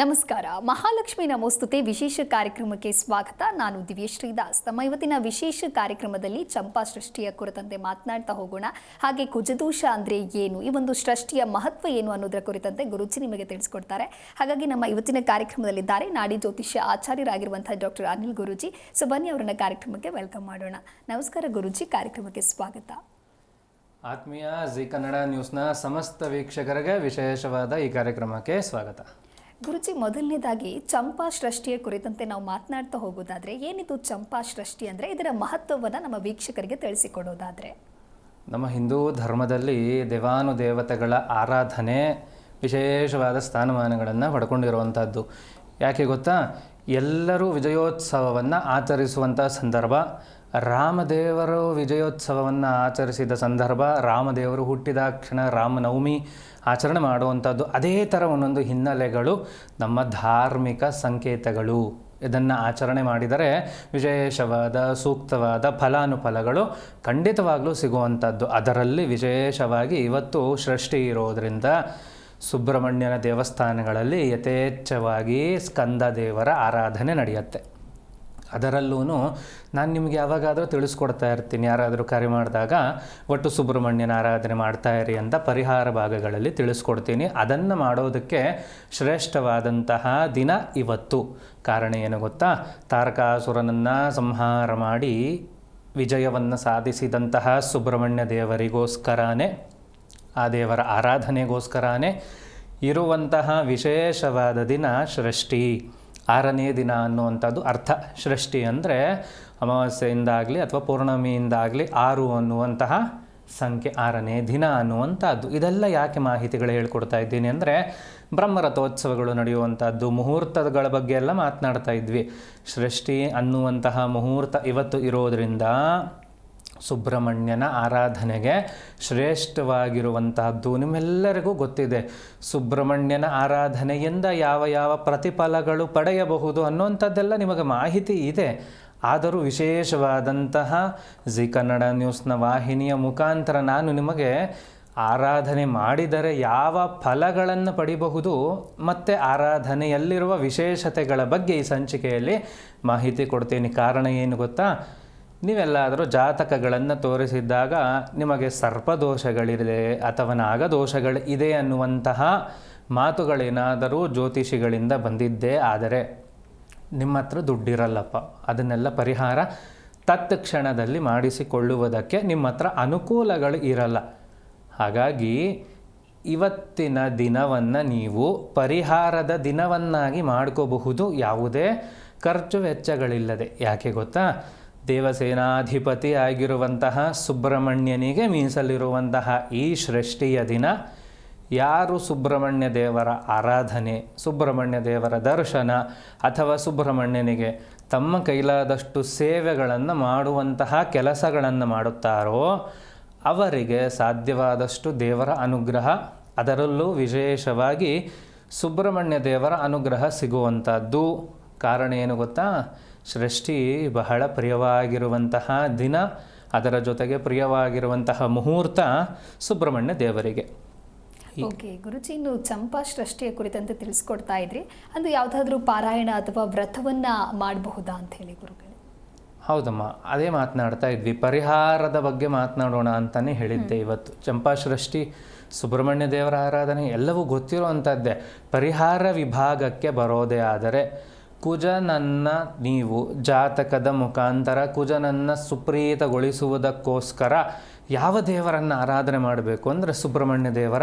ನಮಸ್ಕಾರ. ಮಹಾಲಕ್ಷ್ಮಿ ನಮೋಸ್ತುತೆ ವಿಶೇಷ ಕಾರ್ಯಕ್ರಮಕ್ಕೆ ಸ್ವಾಗತ. ನಾನು ದಿವ್ಯಶ್ರೀ ದಾಸ್ ನಮ್ಮ ಇವತ್ತಿನ ವಿಶೇಷ ಕಾರ್ಯಕ್ರಮದಲ್ಲಿ ಚಂಪಾ ಸೃಷ್ಟಿಯ ಕುರಿತಂತೆ ಮಾತನಾಡ್ತಾ ಹೋಗೋಣ. ಹಾಗೆ ಕುಜದೋಷ ಅಂದ್ರೆ ಏನು? ಈ ಒಂದು ಸೃಷ್ಟಿಯ ಮಹತ್ವ ಏನು ಅನ್ನೋದರ ಕುರಿತಂತೆ ಗುರುಜಿ ನಿಮಗೆ ತಿಳಿಸ್ಕೊಡ್ತಾರೆ. ಹಾಗಾಗಿ ನಮ್ಮ ಇವತ್ತಿನ ಕಾರ್ಯಕ್ರಮದಲ್ಲಿದ್ದಾರೆ ನಾಡಿ ಜ್ಯೋತಿಷ್ಯ ಆಚಾರ್ಯರಾಗಿರುವಂತಹ ಡಾಕ್ಟರ್ ಅನಿಲ್ ಗುರುಜಿ. ಸೊ ಬನ್ನಿ ಅವರನ್ನ ಕಾರ್ಯಕ್ರಮಕ್ಕೆ ವೆಲ್ಕಮ್ ಮಾಡೋಣ. ನಮಸ್ಕಾರ ಗುರುಜಿ, ಕಾರ್ಯಕ್ರಮಕ್ಕೆ ಸ್ವಾಗತ. ಆತ್ಮೀಯ ಜಿ ಕನ್ನಡ ನ್ಯೂಸ್ನ ಸಮಸ್ತ ವೀಕ್ಷಕರಿಗೆ ವಿಶೇಷವಾದ ಈ ಕಾರ್ಯಕ್ರಮಕ್ಕೆ ಸ್ವಾಗತ. ಗುರುಜಿ, ಮೊದಲನೇದಾಗಿ ಚಂಪಾ ಸೃಷ್ಟಿಯ ಕುರಿತಂತೆ ನಾವು ಮಾತನಾಡ್ತಾ ಹೋಗೋದಾದ್ರೆ, ಏನಿದು ಚಂಪಾ ಸೃಷ್ಟಿ ಅಂದ್ರೆ? ಇದರ ಮಹತ್ವವನ್ನು ನಮ್ಮ ವೀಕ್ಷಕರಿಗೆ ತಿಳಿಸಿಕೊಡೋದಾದ್ರೆ. ನಮ್ಮ ಹಿಂದೂ ಧರ್ಮದಲ್ಲಿ ದೇವಾನುದೇವತೆಗಳ ಆರಾಧನೆ ವಿಶೇಷವಾದ ಸ್ಥಾನಮಾನಗಳನ್ನು ಪಡ್ಕೊಂಡಿರುವಂಥದ್ದು. ಯಾಕೆ ಗೊತ್ತಾ? ಎಲ್ಲರೂ ವಿಜಯೋತ್ಸವವನ್ನು ಆಚರಿಸುವಂಥ ಸಂದರ್ಭ ರಾಮದೇವರು ವಿಜಯೋತ್ಸವವನ್ನು ಆಚರಿಸಿದ ಸಂದರ್ಭ, ರಾಮದೇವರು ಹುಟ್ಟಿದ ಕ್ಷಣ ರಾಮನವಮಿ ಆಚರಣೆ ಮಾಡುವಂಥದ್ದು ಅದೇ ಥರ ಒಂದೊಂದು ಹಿನ್ನೆಲೆಗಳು, ನಮ್ಮ ಧಾರ್ಮಿಕ ಸಂಕೇತಗಳು. ಇದನ್ನು ಆಚರಣೆ ಮಾಡಿದರೆ ವಿಶೇಷವಾದ ಸೂಕ್ತವಾದ ಫಲಾನುಫಲಗಳು ಖಂಡಿತವಾಗಲೂ ಸಿಗುವಂಥದ್ದು ಅದರಲ್ಲಿ ವಿಶೇಷವಾಗಿ ಇವತ್ತು ಸೃಷ್ಟಿ ಇರೋದರಿಂದ ಸುಬ್ರಹ್ಮಣ್ಯನ ದೇವಸ್ಥಾನಗಳಲ್ಲಿ ಯಥೇಚ್ಛವಾಗಿ ಸ್ಕಂದ ದೇವರ ಆರಾಧನೆ ನಡೆಯುತ್ತೆ. ಅದರಲ್ಲೂ ನಾನು ನಿಮಗೆ ಯಾವಾಗಾದರೂ ತಿಳಿಸ್ಕೊಡ್ತಾ ಇರ್ತೀನಿ. ಯಾರಾದರೂ ಕರೆ ಮಾಡಿದಾಗ ಒಟ್ಟು ಸುಬ್ರಹ್ಮಣ್ಯನ ಆರಾಧನೆ ಮಾಡ್ತಾ ಇರಿ ಅಂತ ಪರಿಹಾರ ಭಾಗಗಳಲ್ಲಿ ತಿಳಿಸ್ಕೊಡ್ತೀನಿ. ಅದನ್ನು ಮಾಡೋದಕ್ಕೆ ಶ್ರೇಷ್ಠವಾದಂತಹ ದಿನ ಇವತ್ತು. ಕಾರಣ ಏನು ಗೊತ್ತಾ? ತಾರಕಾಸುರನನ್ನು ಸಂಹಾರ ಮಾಡಿ ವಿಜಯವನ್ನು ಸಾಧಿಸಿದಂತಹ ಸುಬ್ರಹ್ಮಣ್ಯ ದೇವರಿಗೋಸ್ಕರನೇ, ಆ ದೇವರ ಆರಾಧನೆಗೋಸ್ಕರನೇ ಇರುವಂತಹ ವಿಶೇಷವಾದ ದಿನ ಸೃಷ್ಟಿ ಆರನೇ ದಿನ ಅನ್ನುವಂಥದ್ದು ಅರ್ಥ ಸೃಷ್ಟಿ ಅಂದರೆ ಅಮಾವಾಸ್ಯೆಯಿಂದಾಗಲಿ ಅಥವಾ ಪೌರ್ಣಮಿಯಿಂದಾಗಲಿ ಆರು ಅನ್ನುವಂತಹ ಸಂಖ್ಯೆ ಆರನೇ ದಿನ ಅನ್ನುವಂಥದ್ದು. ಇದೆಲ್ಲ ಯಾಕೆ ಮಾಹಿತಿಗಳು ಹೇಳ್ಕೊಡ್ತಾ ಇದ್ದೀನಿ ಅಂದರೆ ಬ್ರಹ್ಮರಥೋತ್ಸವಗಳು ನಡೆಯುವಂಥದ್ದು, ಮುಹೂರ್ತಗಳ ಬಗ್ಗೆ ಎಲ್ಲ ಮಾತನಾಡ್ತಾ ಇದ್ವಿ. ಸೃಷ್ಟಿ ಅನ್ನುವಂತಹ ಮುಹೂರ್ತ ಇವತ್ತು ಇರೋದರಿಂದ ಸುಬ್ರಹ್ಮಣ್ಯನ ಆರಾಧನೆಗೆ ಶ್ರೇಷ್ಠವಾಗಿರುವಂತಹದ್ದು ನಿಮ್ಮೆಲ್ಲರಿಗೂ ಗೊತ್ತಿದೆ. ಸುಬ್ರಹ್ಮಣ್ಯನ ಆರಾಧನೆಯಿಂದ ಯಾವ ಯಾವ ಪ್ರತಿಫಲಗಳು ಪಡೆಯಬಹುದು ಅನ್ನುವಂಥದ್ದೆಲ್ಲ ನಿಮಗೆ ಮಾಹಿತಿ ಇದೆ. ಆದರೂ ವಿಶೇಷವಾದಂತಹ ಜಿ ಕನ್ನಡ ನ್ಯೂಸ್ನ ವಾಹಿನಿಯ ಮುಖಾಂತರ ನಾನು ನಿಮಗೆ ಆರಾಧನೆ ಮಾಡಿದರೆ ಯಾವ ಫಲಗಳನ್ನು ಪಡಿಬಹುದು, ಮತ್ತು ಆರಾಧನೆಯಲ್ಲಿರುವ ವಿಶೇಷತೆಗಳ ಬಗ್ಗೆ ಈ ಸಂಚಿಕೆಯಲ್ಲಿ ಮಾಹಿತಿ ಕೊಡ್ತೀನಿ. ಕಾರಣ ಏನು ಗೊತ್ತಾ? ನೀವೆಲ್ಲಾದರೂ ಜಾತಕಗಳನ್ನು ತೋರಿಸಿದ್ದಾಗ ನಿಮಗೆ ಸರ್ಪದೋಷಗಳಿದೆ ಅಥವಾ ನಾಗದೋಷಗಳು ಇದೆ ಅನ್ನುವಂತಹ ಮಾತುಗಳೇನಾದರೂ ಜ್ಯೋತಿಷಿಗಳಿಂದ ಬಂದಿದ್ದೇ ಆದರೆ ನಿಮ್ಮ ಹತ್ರ ದುಡ್ಡಿರಲ್ಲಪ್ಪ. ಅದನ್ನೆಲ್ಲ ಪರಿಹಾರ ತತ್ಕ್ಷಣದಲ್ಲಿ ಮಾಡಿಸಿಕೊಳ್ಳುವುದಕ್ಕೆ ನಿಮ್ಮ ಹತ್ರ ಅನುಕೂಲಗಳು ಇರಲ್ಲ. ಹಾಗಾಗಿ ಇವತ್ತಿನ ದಿನವನ್ನು ನೀವು ಪರಿಹಾರದ ದಿನವನ್ನಾಗಿ ಮಾಡ್ಕೋಬಹುದು. ಯಾವುದೇ ಖರ್ಚು ವೆಚ್ಚಗಳಿಲ್ಲದೆ. ಯಾಕೆ ಗೊತ್ತಾ? ದೇವಸೇನಾಧಿಪತಿ ಆಗಿರುವಂತಹ ಸುಬ್ರಹ್ಮಣ್ಯನಿಗೆ ಮೀಸಲಿರುವಂತಹ ಈ ಸೃಷ್ಟಿಯ ದಿನ. ಯಾರು ಸುಬ್ರಹ್ಮಣ್ಯ ದೇವರ ಆರಾಧನೆ, ಸುಬ್ರಹ್ಮಣ್ಯ ದೇವರ ದರ್ಶನ ಅಥವಾ ಸುಬ್ರಹ್ಮಣ್ಯನಿಗೆ ತಮ್ಮ ಕೈಲಾದಷ್ಟು ಸೇವೆಗಳನ್ನು ಮಾಡುವಂತಹ ಕೆಲಸಗಳನ್ನು ಮಾಡುತ್ತಾರೋ ಅವರಿಗೆ ಸಾಧ್ಯವಾದಷ್ಟು ದೇವರ ಅನುಗ್ರಹ, ಅದರಲ್ಲೂ ವಿಶೇಷವಾಗಿ ಸುಬ್ರಹ್ಮಣ್ಯ ದೇವರ ಅನುಗ್ರಹ ಸಿಗುವಂಥದ್ದು. ಕಾರಣ ಏನು ಗೊತ್ತಾ? ಸೃಷ್ಟಿ ಬಹಳ ಪ್ರಿಯವಾಗಿರುವಂತಹ ದಿನ ಅದರ ಜೊತೆಗೆ ಪ್ರಿಯವಾಗಿರುವಂತಹ ಮುಹೂರ್ತ ಸುಬ್ರಹ್ಮಣ್ಯ ದೇವರಿಗೆ. ಓಕೆ ಗುರುಜಿ ಇನ್ನು ಚಂಪಾ ಸೃಷ್ಟಿಯ ಕುರಿತಂತೆ ತಿಳಿಸ್ಕೊಡ್ತಾ ಇದ್ರಿ. ಅದು ಯಾವುದಾದ್ರೂ ಪಾರಾಯಣ ಅಥವಾ ವ್ರತವನ್ನ ಮಾಡಬಹುದಾ ಅಂತ ಹೇಳಿ ಗುರುಗಳೇ? ಹೌದಮ್ಮ ಅದೇ ಮಾತನಾಡ್ತಾ ಇದ್ವಿ. ಪರಿಹಾರದ ಬಗ್ಗೆ ಮಾತನಾಡೋಣ ಅಂತಲೇ ಹೇಳಿದ್ದೆ ಇವತ್ತು. ಚಂಪಾ ಸೃಷ್ಟಿ ಸುಬ್ರಹ್ಮಣ್ಯ ದೇವರ ಆರಾಧನೆ ಎಲ್ಲವೂ ಗೊತ್ತಿರುವಂಥದ್ದೇ. ಪರಿಹಾರ ವಿಭಾಗಕ್ಕೆ ಬರೋದೇ ಆದರೆ ಕುಜನನ್ನು ನೀವು ಜಾತಕದ ಮುಖಾಂತರ ಕುಜನನ್ನು ಸುಪ್ರೀತಗೊಳಿಸುವುದಕ್ಕೋಸ್ಕರ ಯಾವ ದೇವರನ್ನು ಆರಾಧನೆ ಮಾಡಬೇಕು ಅಂದರೆ ಸುಬ್ರಹ್ಮಣ್ಯ ದೇವರ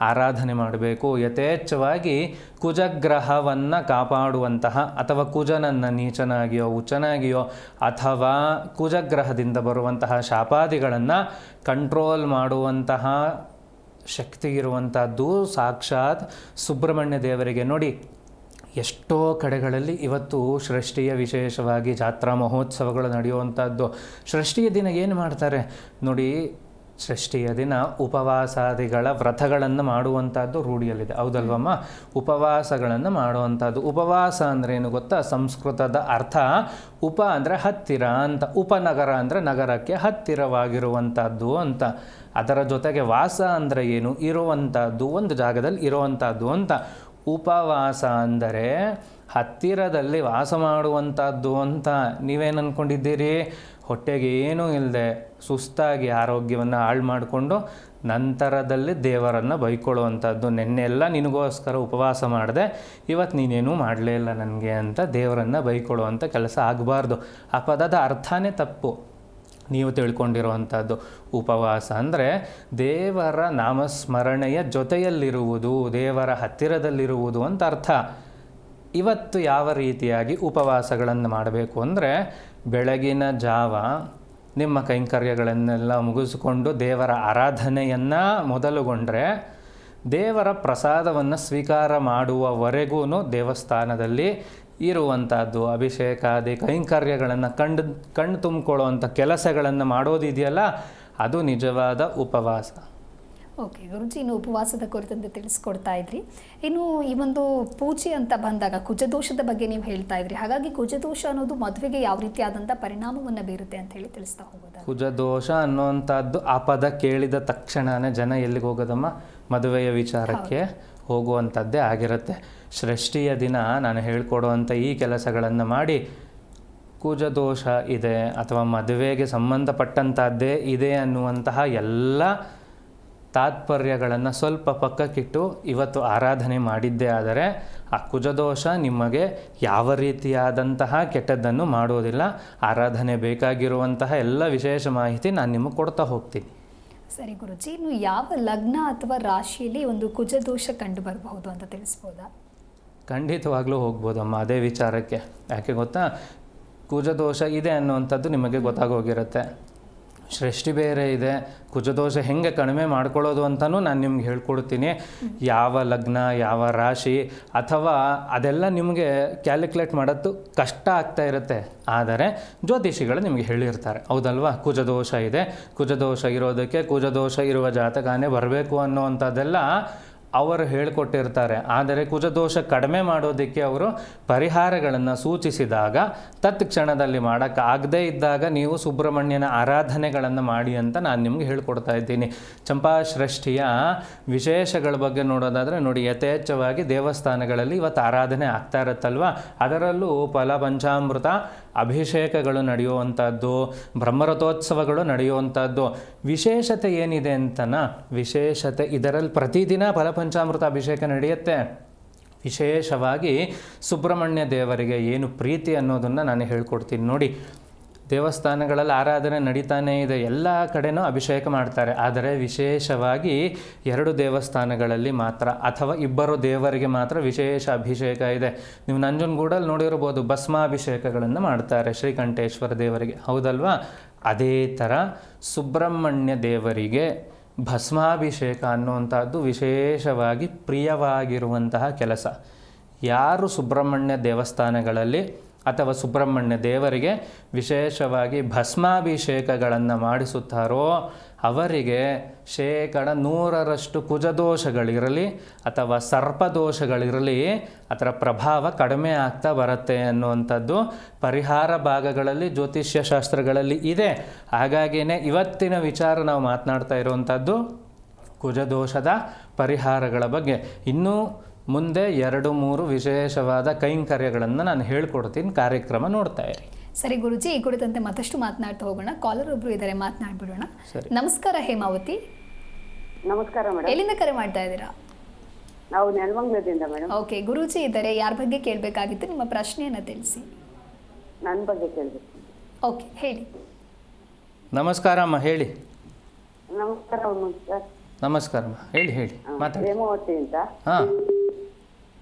ಆರಾಧನೆ ಮಾಡಬೇಕು. ಯಥೇಚ್ಛವಾಗಿ ಕುಜಗ್ರಹವನ್ನು ಕಾಪಾಡುವಂತಹ ಅಥವಾ ಕುಜನನ್ನು ನೀಚನಾಗಿಯೋ, ಉಚ್ಚನಾಗಿಯೋ ಅಥವಾ ಕುಜಗ್ರಹದಿಂದ ಬರುವಂತಹ ಶಾಪಾದಿಗಳನ್ನು ಕಂಟ್ರೋಲ್ ಮಾಡುವಂತಹ ಶಕ್ತಿ ಇರುವಂಥದ್ದು ಸಾಕ್ಷಾತ್ ಸುಬ್ರಹ್ಮಣ್ಯ ದೇವರಿಗೆ. ನೋಡಿ ಎಷ್ಟೋ ಕಡೆಗಳಲ್ಲಿ ಇವತ್ತು ಸೃಷ್ಟಿಯ ವಿಶೇಷವಾಗಿ ಜಾತ್ರಾ ಮಹೋತ್ಸವಗಳು ನಡೆಯುವಂಥದ್ದು. ಸೃಷ್ಟಿಯ ದಿನ ಏನು ಮಾಡ್ತಾರೆ? ನೋಡಿ ಷಷ್ಠಿಯ ದಿನ ಉಪವಾಸಾದಿಗಳ ವ್ರತಗಳನ್ನು ಮಾಡುವಂಥದ್ದು ರೂಢಿಯಲ್ಲಿದೆ. ಹೌದಲ್ವಮ್ಮ? ಉಪವಾಸಗಳನ್ನು ಮಾಡುವಂಥದ್ದು. ಉಪವಾಸ ಅಂದ್ರೆ ಏನು ಗೊತ್ತಾ? ಸಂಸ್ಕೃತದ ಅರ್ಥ ಉಪ ಅಂದರೆ ಹತ್ತಿರ ಅಂತ. ಉಪನಗರ ಅಂದರೆ ನಗರಕ್ಕೆ ಹತ್ತಿರವಾಗಿರುವಂಥದ್ದು ಅಂತ. ಅದರ ಜೊತೆಗೆ ವಾಸ ಅಂದರೆ ಏನು? ಇರುವಂಥದ್ದು. ಒಂದು ಜಾಗದಲ್ಲಿ ಇರುವಂಥದ್ದು ಅಂತ. ಉಪವಾಸ ಅಂದರೆ ಹತ್ತಿರದಲ್ಲಿ ವಾಸ ಮಾಡುವಂಥದ್ದು ಅಂತ ನೀವೇನು ಅಂದ್ಕೊಂಡಿದ್ದೀರಿ ಹೊಟ್ಟೆಗೆ ಏನೂ ಇಲ್ಲದೆ ಸುಸ್ತಾಗಿ ಆರೋಗ್ಯವನ್ನು ಹಾಳು ಮಾಡಿಕೊಂಡು ನಂತರದಲ್ಲಿ ದೇವರನ್ನು ಬೈಕೊಳ್ಳುವಂಥದ್ದು. ನೆನ್ನೆಲ್ಲ ನಿನಗೋಸ್ಕರ ಉಪವಾಸ ಮಾಡಿದೆ ಇವತ್ತು ನೀನೇನೂ ಮಾಡಲೇ ಇಲ್ಲ ನನಗೆ ಅಂತ ದೇವರನ್ನು ಬೈಕೊಳ್ಳುವಂಥ ಕೆಲಸ ಆಗಬಾರ್ದು. ಆ ಪದದ ಅರ್ಥನೇ ತಪ್ಪು. ನೀವು ತಿಳ್ಕೊಂಡಿರುವಂಥದ್ದು. ಉಪವಾಸ ಅಂದರೆ ದೇವರ ನಾಮಸ್ಮರಣೆಯ ಜೊತೆಯಲ್ಲಿರುವುದು, ದೇವರ ಹತ್ತಿರದಲ್ಲಿರುವುದು ಅಂತ ಅರ್ಥ. ಇವತ್ತು ಯಾವ ರೀತಿಯಾಗಿ ಉಪವಾಸಗಳನ್ನು ಮಾಡಬೇಕು ಅಂದರೆ ಬೆಳಗಿನ ಜಾವ ನಿಮ್ಮ ಕೈಂಕರ್ಯಗಳನ್ನೆಲ್ಲ ಮುಗಿಸಿಕೊಂಡು ದೇವರ ಆರಾಧನೆಯನ್ನು ಮೊದಲುಗೊಂಡ್ರೆ ದೇವರ ಪ್ರಸಾದವನ್ನು ಸ್ವೀಕಾರ ಮಾಡುವವರೆಗೂ ದೇವಸ್ಥಾನದಲ್ಲಿ ಇರುವಂಥದ್ದು ಅಭಿಷೇಕಾದಿ ಕೈಂಕರ್ಯಗಳನ್ನು ಕಂಡು ಕಣ್ಣು ತುಂಬಿಕೊಳ್ಳುವಂಥ ಕೆಲಸಗಳನ್ನು ಮಾಡೋದಿದೆಯಲ್ಲ ಅದು ನಿಜವಾದ ಉಪವಾಸ. ಓಕೆ ಗುರುಜಿ ಇನ್ನು ಉಪವಾಸದ ಕುರಿತಂತೆ ತಿಳಿಸ್ಕೊಡ್ತಾ ಇದ್ರಿ. ಇನ್ನು ಈ ಒಂದು ಪೂಜೆ ಅಂತ ಬಂದಾಗ ಕುಜದೋಷದ ಬಗ್ಗೆ ನೀವು ಹೇಳ್ತಾ ಇದ್ರಿ. ಹಾಗಾಗಿ ಕುಜದೋಷ ಅನ್ನೋದು ಮದುವೆಗೆ ಯಾವ ರೀತಿಯಾದಂಥ ಪರಿಣಾಮವನ್ನು ಬೀರುತ್ತೆ ಅಂತ ಹೇಳಿ ತಿಳಿಸ್ತಾ ಹೋಗೋದು? ಕುಜದೋಷ ಅನ್ನುವಂಥದ್ದು ಆ ಪದ ಕೇಳಿದ ತಕ್ಷಣನೇ ಜನ ಎಲ್ಲಿಗೆ ಹೋಗೋದಮ್ಮ? ಮದುವೆಯ ವಿಚಾರಕ್ಕೆ ಹೋಗುವಂಥದ್ದೇ ಆಗಿರುತ್ತೆ. ಸೃಷ್ಟಿಯ ದಿನ ನಾನು ಹೇಳ್ಕೊಡುವಂಥ ಈ ಕೆಲಸಗಳನ್ನು ಮಾಡಿ ಕುಜದೋಷ ಇದೆ ಅಥವಾ ಮದುವೆಗೆ ಸಂಬಂಧಪಟ್ಟಂಥದ್ದೇ ಇದೆ ಅನ್ನುವಂತಹ ಎಲ್ಲ ತಾತ್ಪರ್ಯಗಳನ್ನು ಸ್ವಲ್ಪ ಪಕ್ಕಕ್ಕಿಟ್ಟು ಇವತ್ತು ಆರಾಧನೆ ಮಾಡಿದ್ದೇ ಆದರೆ ಆ ಕುಜದೋಷ ನಿಮಗೆ ಯಾವ ರೀತಿಯಾದಂತಹ ಕೆಟ್ಟದ್ದನ್ನು ಮಾಡೋದಿಲ್ಲ. ಆರಾಧನೆ ಬೇಕಾಗಿರುವಂತಹ ಎಲ್ಲ ವಿಶೇಷ ಮಾಹಿತಿ ನಾನು ನಿಮಗೆ ಕೊಡ್ತಾ ಹೋಗ್ತೀನಿ. ಸರಿ ಗುರುಜಿ, ಇನ್ನು ಯಾವ ಲಗ್ನ ಅಥವಾ ರಾಶಿಯಲ್ಲಿ ಒಂದು ಕುಜದೋಷ ಕಂಡು ಬರಬಹುದು ಅಂತ ತಿಳಿಸ್ಬೋದಾ? ಖಂಡಿತವಾಗ್ಲೂ ಹೋಗ್ಬೋದಮ್ಮ ಅದೇ ವಿಚಾರಕ್ಕೆ. ಯಾಕೆ ಗೊತ್ತಾ? ಕುಜದೋಷ ಇದೆ ಅನ್ನುವಂಥದ್ದು ನಿಮಗೆ ಗೊತ್ತಾಗೋಗಿರುತ್ತೆ. ಸೃಷ್ಟಿ ಬೇರೆ ಇದೆ. ಕುಜದೋಷ ಹೆಂಗೆ ಕಡಿಮೆ ಮಾಡ್ಕೊಳ್ಳೋದು ಅಂತಲೂ ನಾನು ನಿಮ್ಗೆ ಹೇಳ್ಕೊಡ್ತೀನಿ. ಯಾವ ಲಗ್ನ, ಯಾವ ರಾಶಿ, ಅಥವಾ ಅದೆಲ್ಲ ನಿಮಗೆ ಕ್ಯಾಲ್ಕುಲೇಟ್ ಮಾಡೋದು ಕಷ್ಟ ಆಗ್ತಾ ಇರುತ್ತೆ. ಆದರೆ ಜ್ಯೋತಿಷಿಗಳು ನಿಮಗೆ ಹೇಳಿರ್ತಾರೆ, ಹೌದಲ್ವಾ? ಕುಜದೋಷ ಇದೆ. ಕುಜದೋಷ ಇರೋದಕ್ಕೆ ಕುಜದೋಷ ಇರುವ ಜಾತಕನೇ ಬರಬೇಕು ಅನ್ನೋವಂಥದ್ದೆಲ್ಲ ಅವರು ಹೇಳಿಕೊಟ್ಟಿರ್ತಾರೆ. ಆದರೆ ಕುಜದೋಷ ಕಡಿಮೆ ಮಾಡೋದಕ್ಕೆ ಅವರು ಪರಿಹಾರಗಳನ್ನು ಸೂಚಿಸಿದಾಗ ತತ್ಕ್ಷಣದಲ್ಲಿ ಮಾಡೋಕ್ಕೆ ಆಗದೇ ಇದ್ದಾಗ ನೀವು ಸುಬ್ರಹ್ಮಣ್ಯನ ಆರಾಧನೆಗಳನ್ನು ಮಾಡಿ ಅಂತ ನಾನು ನಿಮ್ಗೆ ಹೇಳ್ಕೊಡ್ತಾ ಇದ್ದೀನಿ. ಚಂಪಾ ಸೃಷ್ಟಿಯ ವಿಶೇಷಗಳ ಬಗ್ಗೆ ನೋಡೋದಾದರೆ ನೋಡಿ, ಯಥೇಚ್ಛವಾಗಿ ದೇವಸ್ಥಾನಗಳಲ್ಲಿ ಇವತ್ತು ಆರಾಧನೆ ಆಗ್ತಾ ಇರುತ್ತಲ್ವ? ಅದರಲ್ಲೂ ಫಲ ಪಂಚಾಮೃತ ಅಭಿಷೇಕಗಳು ನಡೆಯುವಂಥದ್ದು, ಬ್ರಹ್ಮರಥೋತ್ಸವಗಳು ನಡೆಯುವಂಥದ್ದು. ವಿಶೇಷತೆ ಏನಿದೆ ಅಂತನ? ವಿಶೇಷತೆ ಇದರಲ್ಲಿ ಪ್ರತಿದಿನ ಫಲಪಂಚಾಮೃತ ಅಭಿಷೇಕ ನಡೆಯುತ್ತೆ. ವಿಶೇಷವಾಗಿ ಸುಬ್ರಹ್ಮಣ್ಯ ದೇವರಿಗೆ ಏನು ಪ್ರೀತಿ ಅನ್ನೋದನ್ನು ನಾನು ಹೇಳ್ಕೊಡ್ತೀನಿ ನೋಡಿ. ದೇವಸ್ಥಾನಗಳಲ್ಲಿ ಆರಾಧನೆ ನಡೀತಾನೇ ಇದೆ. ಎಲ್ಲ ಕಡೆನೂ ಅಭಿಷೇಕ ಮಾಡ್ತಾರೆ. ಆದರೆ ವಿಶೇಷವಾಗಿ ಎರಡು ದೇವಸ್ಥಾನಗಳಲ್ಲಿ ಮಾತ್ರ ಅಥವಾ ಇಬ್ಬರು ದೇವರಿಗೆ ಮಾತ್ರ ವಿಶೇಷ ಅಭಿಷೇಕ ಇದೆ. ನೀವು ನಂಜನಗೂಡಲ್ಲಿ ನೋಡಿರ್ಬೋದು ಭಸ್ಮಾಭಿಷೇಕಗಳನ್ನು ಮಾಡ್ತಾರೆ ಶ್ರೀಕಂಠೇಶ್ವರ ದೇವರಿಗೆ. ಹೌದಲ್ವಾ? ಅದೇ ಥರ ಸುಬ್ರಹ್ಮಣ್ಯ ದೇವರಿಗೆ ಭಸ್ಮಾಭಿಷೇಕ ಅನ್ನುವಂಥದ್ದು ವಿಶೇಷವಾಗಿ ಪ್ರಿಯವಾಗಿರುವಂತಹ ಕೆಲಸ. ಯಾರು ಸುಬ್ರಹ್ಮಣ್ಯ ದೇವಸ್ಥಾನಗಳಲ್ಲಿ ಅಥವಾ ಸುಬ್ರಹ್ಮಣ್ಯ ದೇವರಿಗೆ ವಿಶೇಷವಾಗಿ ಭಸ್ಮಾಭಿಷೇಕಗಳನ್ನು ಮಾಡಿಸುತ್ತಾರೋ ಅವರಿಗೆ ಶೇಕಡ ನೂರರಷ್ಟು ಕುಜದೋಷಗಳಿರಲಿ ಅಥವಾ ಸರ್ಪದೋಷಗಳಿರಲಿ ಅದರ ಪ್ರಭಾವ ಕಡಿಮೆ ಆಗ್ತಾ ಬರುತ್ತೆ ಅನ್ನುವಂಥದ್ದು ಪರಿಹಾರ ಭಾಗಗಳಲ್ಲಿ ಜ್ಯೋತಿಷ್ಯ ಶಾಸ್ತ್ರಗಳಲ್ಲಿ ಇದೆ. ಹಾಗಾಗಿಯೇ ಇವತ್ತಿನ ವಿಚಾರ ನಾವು ಮಾತನಾಡ್ತಾ ಇರುವಂಥದ್ದು ಕುಜದೋಷದ ಪರಿಹಾರಗಳ ಬಗ್ಗೆ. ಇನ್ನೂ ಮುಂದೆ ಎರಡು ಮೂರು ವಿಶೇಷವಾದ ಕೈಂಕರ್ಯಗಳನ್ನು ನಾನು ಹೇಳ್ಕೊಡ್ತೀನಿ. ಕಾರ್ಯಕ್ರಮ ನೋಡ್ತಾ ಇರಿ. ಸರಿ ಗುರುಜಿ ಈ ಕುರಿತಂತೆ ಮತ್ತಷ್ಟು ಮಾತನಾಡ್ತಾ ಹೋಗೋಣ. ಕಾಲರ್ ಒಬ್ರು ಇದ್ದಾರೆ ಮಾತನಾಡ್ಬಿಡೋಣ. ನಮಸ್ಕಾರ ಹೇಮಾವತಿ. ನಮಸ್ಕಾರ ಮೇಡಮ್ ಎಲ್ಲಿಂದ ಕರೆ ಮಾಡ್ತಾ ಇದ್ದೀರಾ? ನಾವು ನೆಲಮಂಗ್ಲದಿಂದ ಮೇಡಮ್ ಓಕೆ ಗುರುಜಿ ಇದ್ದಾರೆ ಯಾರ ಬಗ್ಗೆ ಕೇಳಬೇಕಾಗಿತ್ತು? ನಿಮ್ಮ ಪ್ರಶ್ನೆಯನ್ನು ತಿಳಿಸಿ. ನನ್ನ ಬಗ್ಗೆ ಕೇಳಬೇಕು. ಓಕೆ ಹೇಳಿ. ನಮಸ್ಕಾರ ಅಮ್ಮ ಹೇಳಿ. ನಮಸ್ಕಾರ ನಮಸ್ಕಾರ. ನಮಸ್ಕಾರಮ್ಮ ಹೇಳಿ ಹೇಳಿ. ಮಾತಾಡಿ. ಹೇಮಾವತಿ ಅಂತ. ಹಾಂ.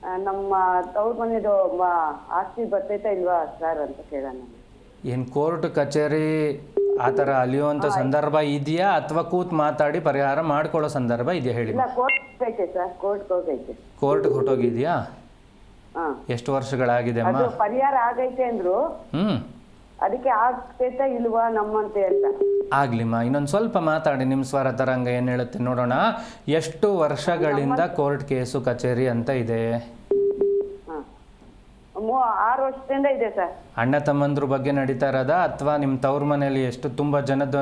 ಆ, ನಮ್ಮ ತವ್ರ ಮನೆದು ಮ- ಆಸ್ತಿ ಬರ್ತೈತಾ ಇಲ್ವಾ ಸರ್ ಅಂತ ಕೇಳೋಣ. ಏನು ಕೋರ್ಟ್ ಕಚೇರಿ ಆ ಥರ ಅಲಿಯುವಂಥ ಸಂದರ್ಭ ಇದೆಯಾ ಅಥವಾ ಕೂತ್ ಮಾತಾಡಿ ಪರಿಹಾರ ಮಾಡ್ಕೊಳ್ಳೋ ಸಂದರ್ಭ ಇದೆಯಾ ಹೇಳಿ? ಇಲ್ಲ ಕೋರ್ಟ್ ಸರ್ ಕೋರ್ಟ್ ಹೋಗೈತೆ ಕೋರ್ಟ್ಗೆ ಹೊಟ್ಟೋಗಿದೆಯಾ ಹಾ. ಎಷ್ಟು ವರ್ಷಗಳಾಗಿದೆ ಅಮ್ಮ? ಅದು ಪರಿಹಾರ ಆಗೈತೆ ಅಂದ್ರು. ಹ್ಞೂ ಅದಕ್ಕೆ ಆಗ್ತೈತಾ ಇಲ್ವಾ ನಮ್ಮಂತೆ ಅಂತ? ಆಗ್ಲಿಮ್ಮ ಇನ್ನೊಂದು ಸ್ವಲ್ಪ ಮಾತಾಡಿ ನಿಮ್ಮ ಸ್ವರ ತರಂಗ ಏನು ಹೇಳುತ್ತೆ ನೋಡೋಣ. ಎಷ್ಟು ವರ್ಷಗಳಿಂದ ಕೋರ್ಟ್ ಕೇಸು ಕಚೇರಿ ಅಂತ ಇದೆ. ಮೂ ಆರು ವರ್ಷದಿಂದ ಇದೆ ಸರ್. ಅಣ್ಣ ತಮ್ಮಂದ್ರ ಬಗ್ಗೆ ನಡೀತಾ ಇರೋದಾ ಅಥವಾ ನಿಮ್ಮ ತವ್ರ ಮನೆಯಲ್ಲಿ ಎಷ್ಟು ತುಂಬಾ ಜನದ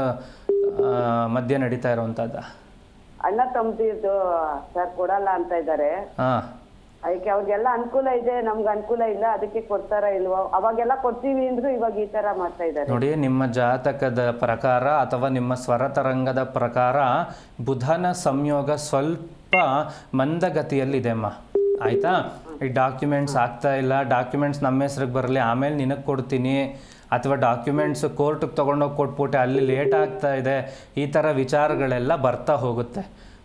ಆ, ಮಧ್ಯೆ ನಡೀತಾ ಇರೋವಂಥದ್ದ ಅಣ್ಣ ತಮ್ಮದಿದ್ದು ಸರ್ ಕೊಡಲ್ಲ ಅಂತ ಇದ್ದಾರೆ. ಹಾಂ. ಅದಕ್ಕೆ ಅವ್ರಿಗೆಲ್ಲ ಅನುಕೂಲ ಇದೆ, ನಮ್ಗೆ ಅನುಕೂಲ ಇಲ್ಲ, ಅದಕ್ಕೆ ಕೊಡ್ತಾರ ಇಲ್ವೋ, ಅವಾಗೆಲ್ಲ ಕೊಡ್ತೀವಿ ಅಂದ್ರು ಇವಾಗ ಈ ತರ ಮಾಡ್ತಾ ಇದ್ದಾರೆ. ನೋಡಿ, ನಿಮ್ಮ ಜಾತಕದ ಪ್ರಕಾರ ಅಥವಾ ನಿಮ್ಮ ಸ್ವರತರಂಗದ ಪ್ರಕಾರ ಬುಧನ ಸಂಯೋಗ ಸ್ವಲ್ಪ ಮಂದಗತಿಯಲ್ಲಿದೆ ಅಮ್ಮ. ಆಯಿತಾ? ಈ ಡಾಕ್ಯುಮೆಂಟ್ಸ್ ಆಗ್ತಾ ಇಲ್ಲ, ಡಾಕ್ಯುಮೆಂಟ್ಸ್ ನಮ್ಮ ಹೆಸ್ರಿಗೆ ಬರಲಿ, ಆಮೇಲೆ ನಿನಗೆ ಕೊಡ್ತೀನಿ. ಅಥವಾ ಡಾಕ್ಯುಮೆಂಟ್ಸ್ ಕೋರ್ಟಿಗೆ ತಗೊಂಡೋಗಿ ಕೊಟ್ಬಿಟ್ಟೆ, ಅಲ್ಲಿ ಲೇಟ್ ಆಗ್ತಾ ಇದೆ, ಈ ಥರ ವಿಚಾರಗಳೆಲ್ಲ ಬರ್ತಾ ಹೋಗುತ್ತೆ.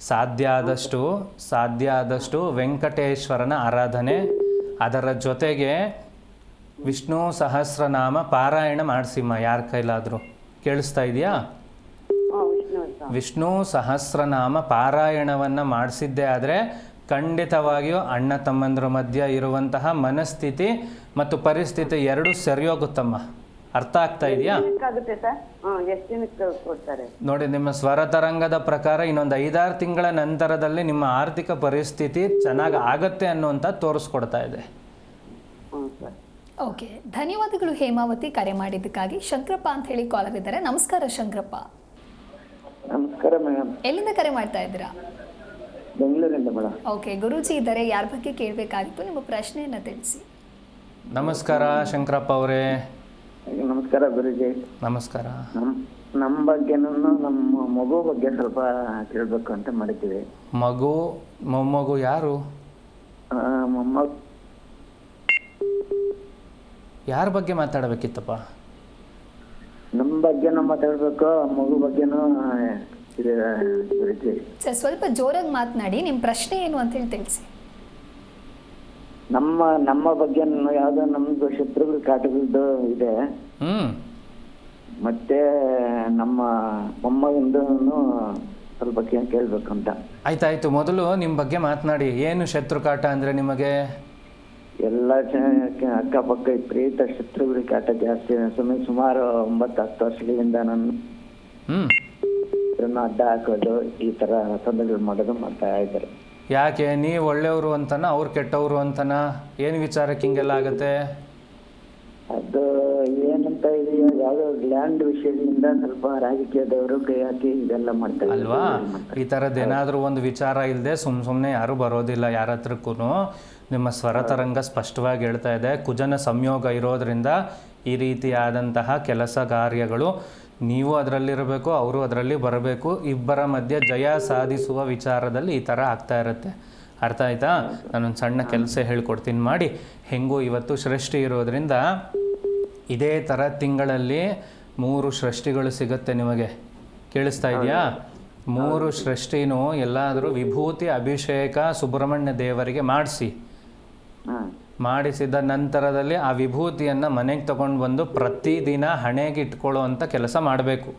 ಸಾಧ್ಯ ಆದಷ್ಟು ಸಾಧ್ಯ ಆದಷ್ಟು ವೆಂಕಟೇಶ್ವರನ ಆರಾಧನೆ. ಅದರ ಜೊತೆಗೆ ವಿಷ್ಣು ಸಹಸ್ರನಾಮ ಪಾರಾಯಣ ಮಾಡಿಸಿಮ್ಮ ಯಾರ ಕೈಲಾದರೂ. ಕೇಳಿಸ್ತಾ ಇದೆಯಾ? ವಿಷ್ಣು ಸಹಸ್ರನಾಮ ಪಾರಾಯಣವನ್ನು ಮಾಡಿಸಿದ್ದೇ ಆದರೆ ಖಂಡಿತವಾಗಿಯೂ ಅಣ್ಣ ತಮ್ಮಂದ್ರ ಮಧ್ಯ ಇರುವಂತಹ ಮನಸ್ಥಿತಿ ಮತ್ತು ಪರಿಸ್ಥಿತಿ ಎರಡೂ ಸರಿಯೋಗುತ್ತಮ್ಮ. ಅರ್ಥ ಆಗ್ತಾ ಇದೆಯಾ? ಆಗುತ್ತೆ ಸರ್? ಹಾ ಎಷ್ಟು ದಿನಕ್ಕೆ ಕೊಡ್ತಾರೆ? ನೋಡಿ ನಿಮ್ಮ ಸ್ವರ ತರಂಗದ ಪ್ರಕಾರ ಇನ್ನೊಂದು ಐದಾರು ತಿಂಗಳ ನಂತರದಲ್ಲಿ ನಿಮ್ಮ ಆರ್ಥಿಕ ಪರಿಸ್ಥಿತಿ ಚೆನ್ನಾಗಿ ಆಗತ್ತೆ ಅನ್ನುವಂತ ತೋರಿಸ್ಕೊಡ್ತಾ ಇದೆ. ಸರ್. ಓಕೆ ಧನ್ಯವಾದಗಳು ಹೇಮಾವತಿ ಕರೆ ಮಾಡಿದ್ದಕ್ಕಾಗಿ. ಶಂಕರಪ್ಪ ಅಂತ ಹೇಳಿ ಕಾಲರ್ ಇದ್ದಾರೆ. ನಮಸ್ಕಾರ ಶಂಕರಪ್ಪ. ನಮಸ್ಕಾರ ಮೇಡಮ್ ಎಲ್ಲಿಂದ ಕರೆ ಮಾಡ್ತಾ ಇದ್ದೀರಾ? ಬೆಂಗಳೂರಿಂದ ಮೇಡಮ್ ಓಕೆ ಗುರೂಜಿ ಇದ್ದಾರೆ. ಯಾರ ಬಗ್ಗೆ ಕೇಳಬೇಕಾಗಿತ್ತು? ನಿಮ್ಮ ಪ್ರಶ್ನೆಯನ್ನು ತಿಳಿಸಿ. ನಮಸ್ಕಾರ ಶಂಕರಪ್ಪ ಅವರೇ. ನಮಸ್ಕಾರ ಗುರುಜಿ. ನಮಸ್ಕಾರ. ನಮ್ ನಮ್ಮ ಬಗ್ಗೆನೂ ನಮ್ಮ ಮಗು ಬಗ್ಗೆ ಸ್ವಲ್ಪ ಕೇಳಬೇಕು ಅಂತ ಮಾಡಿದ್ದೀವಿ. ಮಗು ಮೊಮ್ಮಗು ಯಾರು? ಆ, ಮೊಮ್ಮ ಯಾರ ಬಗ್ಗೆ ಮಾತಾಡಬೇಕಿತ್ತಪ್ಪ? ನಮ್ಮ ಬಗ್ಗೆನೂ ಮಾತಾಡಬೇಕು ಮಗು ಬಗ್ಗೆನೂ ಇದು ಗುರುಜಿ. ಸರ್ ಸ್ವಲ್ಪ ಜೋರಾಗಿ ಮಾತನಾಡಿ ನಿಮ್ಮ ಪ್ರಶ್ನೆ ಏನು ಅಂತ ಹೇಳಿ ತಿಳಿಸಿ. ನಮ್ಮ ನಮ್ಮ ಬಗ್ಗೆ ಯಾವ್ದೋ ನಮ್ದು ಶತ್ರುಗಳ ಕಾಟಗಳದ್ದು ಇದೆ. ಮತ್ತೆ ನಮ್ಮ ಮೊಮ್ಮಗಂದು ಸ್ವಲ್ಪ ಕೇಳ್ಬೇಕಂತ. ಕೇಳ್ಬೇಕು ಅಂತ ಆಯ್ತಾಯ್ತು ಮೊದಲು ನಿಮ್ಮ ಬಗ್ಗೆ ಮಾತನಾಡಿ. ಏನು ಶತ್ರು ಕಾಟ ಅಂದ್ರೆ ನಿಮಗೆ? ಎಲ್ಲ ಅಕ್ಕಪಕ್ಕ ಪ್ರೀತ ಶತ್ರುಗಳ ಕಾಟ ಜಾಸ್ತಿ. ಸುಮ್ಮನೆ ಸುಮಾರು ಒಂಬತ್ತು ಹತ್ತು ವರ್ಷಗಳಿಂದ ನಾನು ಅಡ್ಡ ಹಾಕೋದು ಈ ತರ ತೊಂದರೆಗಳು ಮಾಡೋದು ಮಾಡ್ತಾ ಇದ್ದಾರೆ. ಯಾಕೆ ನೀವು ಒಳ್ಳೆಯವರು ಅಂತನ ಅವ್ರು ಕೆಟ್ಟವರು ಅಂತನ? ಏನು ವಿಚಾರಕ್ಕೆ ಹಿಂಗೆಲ್ಲ ಆಗುತ್ತೆ? ಅದು ಏನಂತ ಯಾವ್ದೋ ಲ್ಯಾಂಡ್ ವಿಷಯದಿಂದ ಸ್ವಲ್ಪ ರಾಜಕೀಯದವರು ಕೈ ಹಾಕಿ ಇದೆಲ್ಲ ಮಾಡ್ತಾರೆ ಅಲ್ವಾ? ಈ ಥರದ್ದು ಏನಾದರೂ ಒಂದು ವಿಚಾರ ಇಲ್ಲದೆ ಸುಮ್ಮ ಸುಮ್ಮನೆ ಯಾರೂ ಬರೋದಿಲ್ಲ ಯಾರ ಹತ್ರಕ್ಕೂ ನಿಮ್ಮ ಸ್ವರ ತರಂಗ ಸ್ಪಷ್ಟವಾಗಿ ಹೇಳ್ತಾ ಇದೆ. ಕುಜನ ಸಂಯೋಗ ಇರೋದ್ರಿಂದ ಈ ರೀತಿಯಾದಂತಹ ಕೆಲಸ ಕಾರ್ಯಗಳು ನೀವು ಅದರಲ್ಲಿರಬೇಕು, ಅವರು ಅದರಲ್ಲಿ ಬರಬೇಕು. ಇಬ್ಬರ ಮಧ್ಯೆ ಜಯ ಸಾಧಿಸುವ ವಿಚಾರದಲ್ಲಿ ಈ ಥರ ಆಗ್ತಾ ಇರುತ್ತೆ. ಅರ್ಥ ಆಯ್ತಾ? ನಾನೊಂದು ಸಣ್ಣ ಕೆಲಸ ಹೇಳ್ಕೊಡ್ತೀನಿ. ಮಾಡಿ. ಹೆಂಗೂ ಇವತ್ತು ಸೃಷ್ಟಿ ಇರೋದರಿಂದ ಇದೇ ಥರ ತಿಂಗಳಲ್ಲಿ ಮೂರು ಸೃಷ್ಟಿಗಳು ಸಿಗುತ್ತೆ ನಿಮಗೆ. ಕೇಳಿಸ್ತಾ ಇದೆಯಾ? ಮೂರು ಸೃಷ್ಟಿನೂ ಎಲ್ಲಾದರೂ ವಿಭೂತಿ ಅಭಿಷೇಕ ಸುಬ್ರಹ್ಮಣ್ಯ ದೇವರಿಗೆ ಮಾಡಿಸಿ. ಮಾಡಿಸಿದ ನಂತರದಲ್ಲಿ ಆ ವಿಭೂತಿಯನ್ನು ಮನೆಗೆ ತಗೊಂಡು ಬಂದು ಪ್ರತಿದಿನ ಹಣೆಗೆ ಇಟ್ಕೊಳ್ಳೋ ಅಂತ ಕೆಲಸ ಮಾಡಬೇಕು.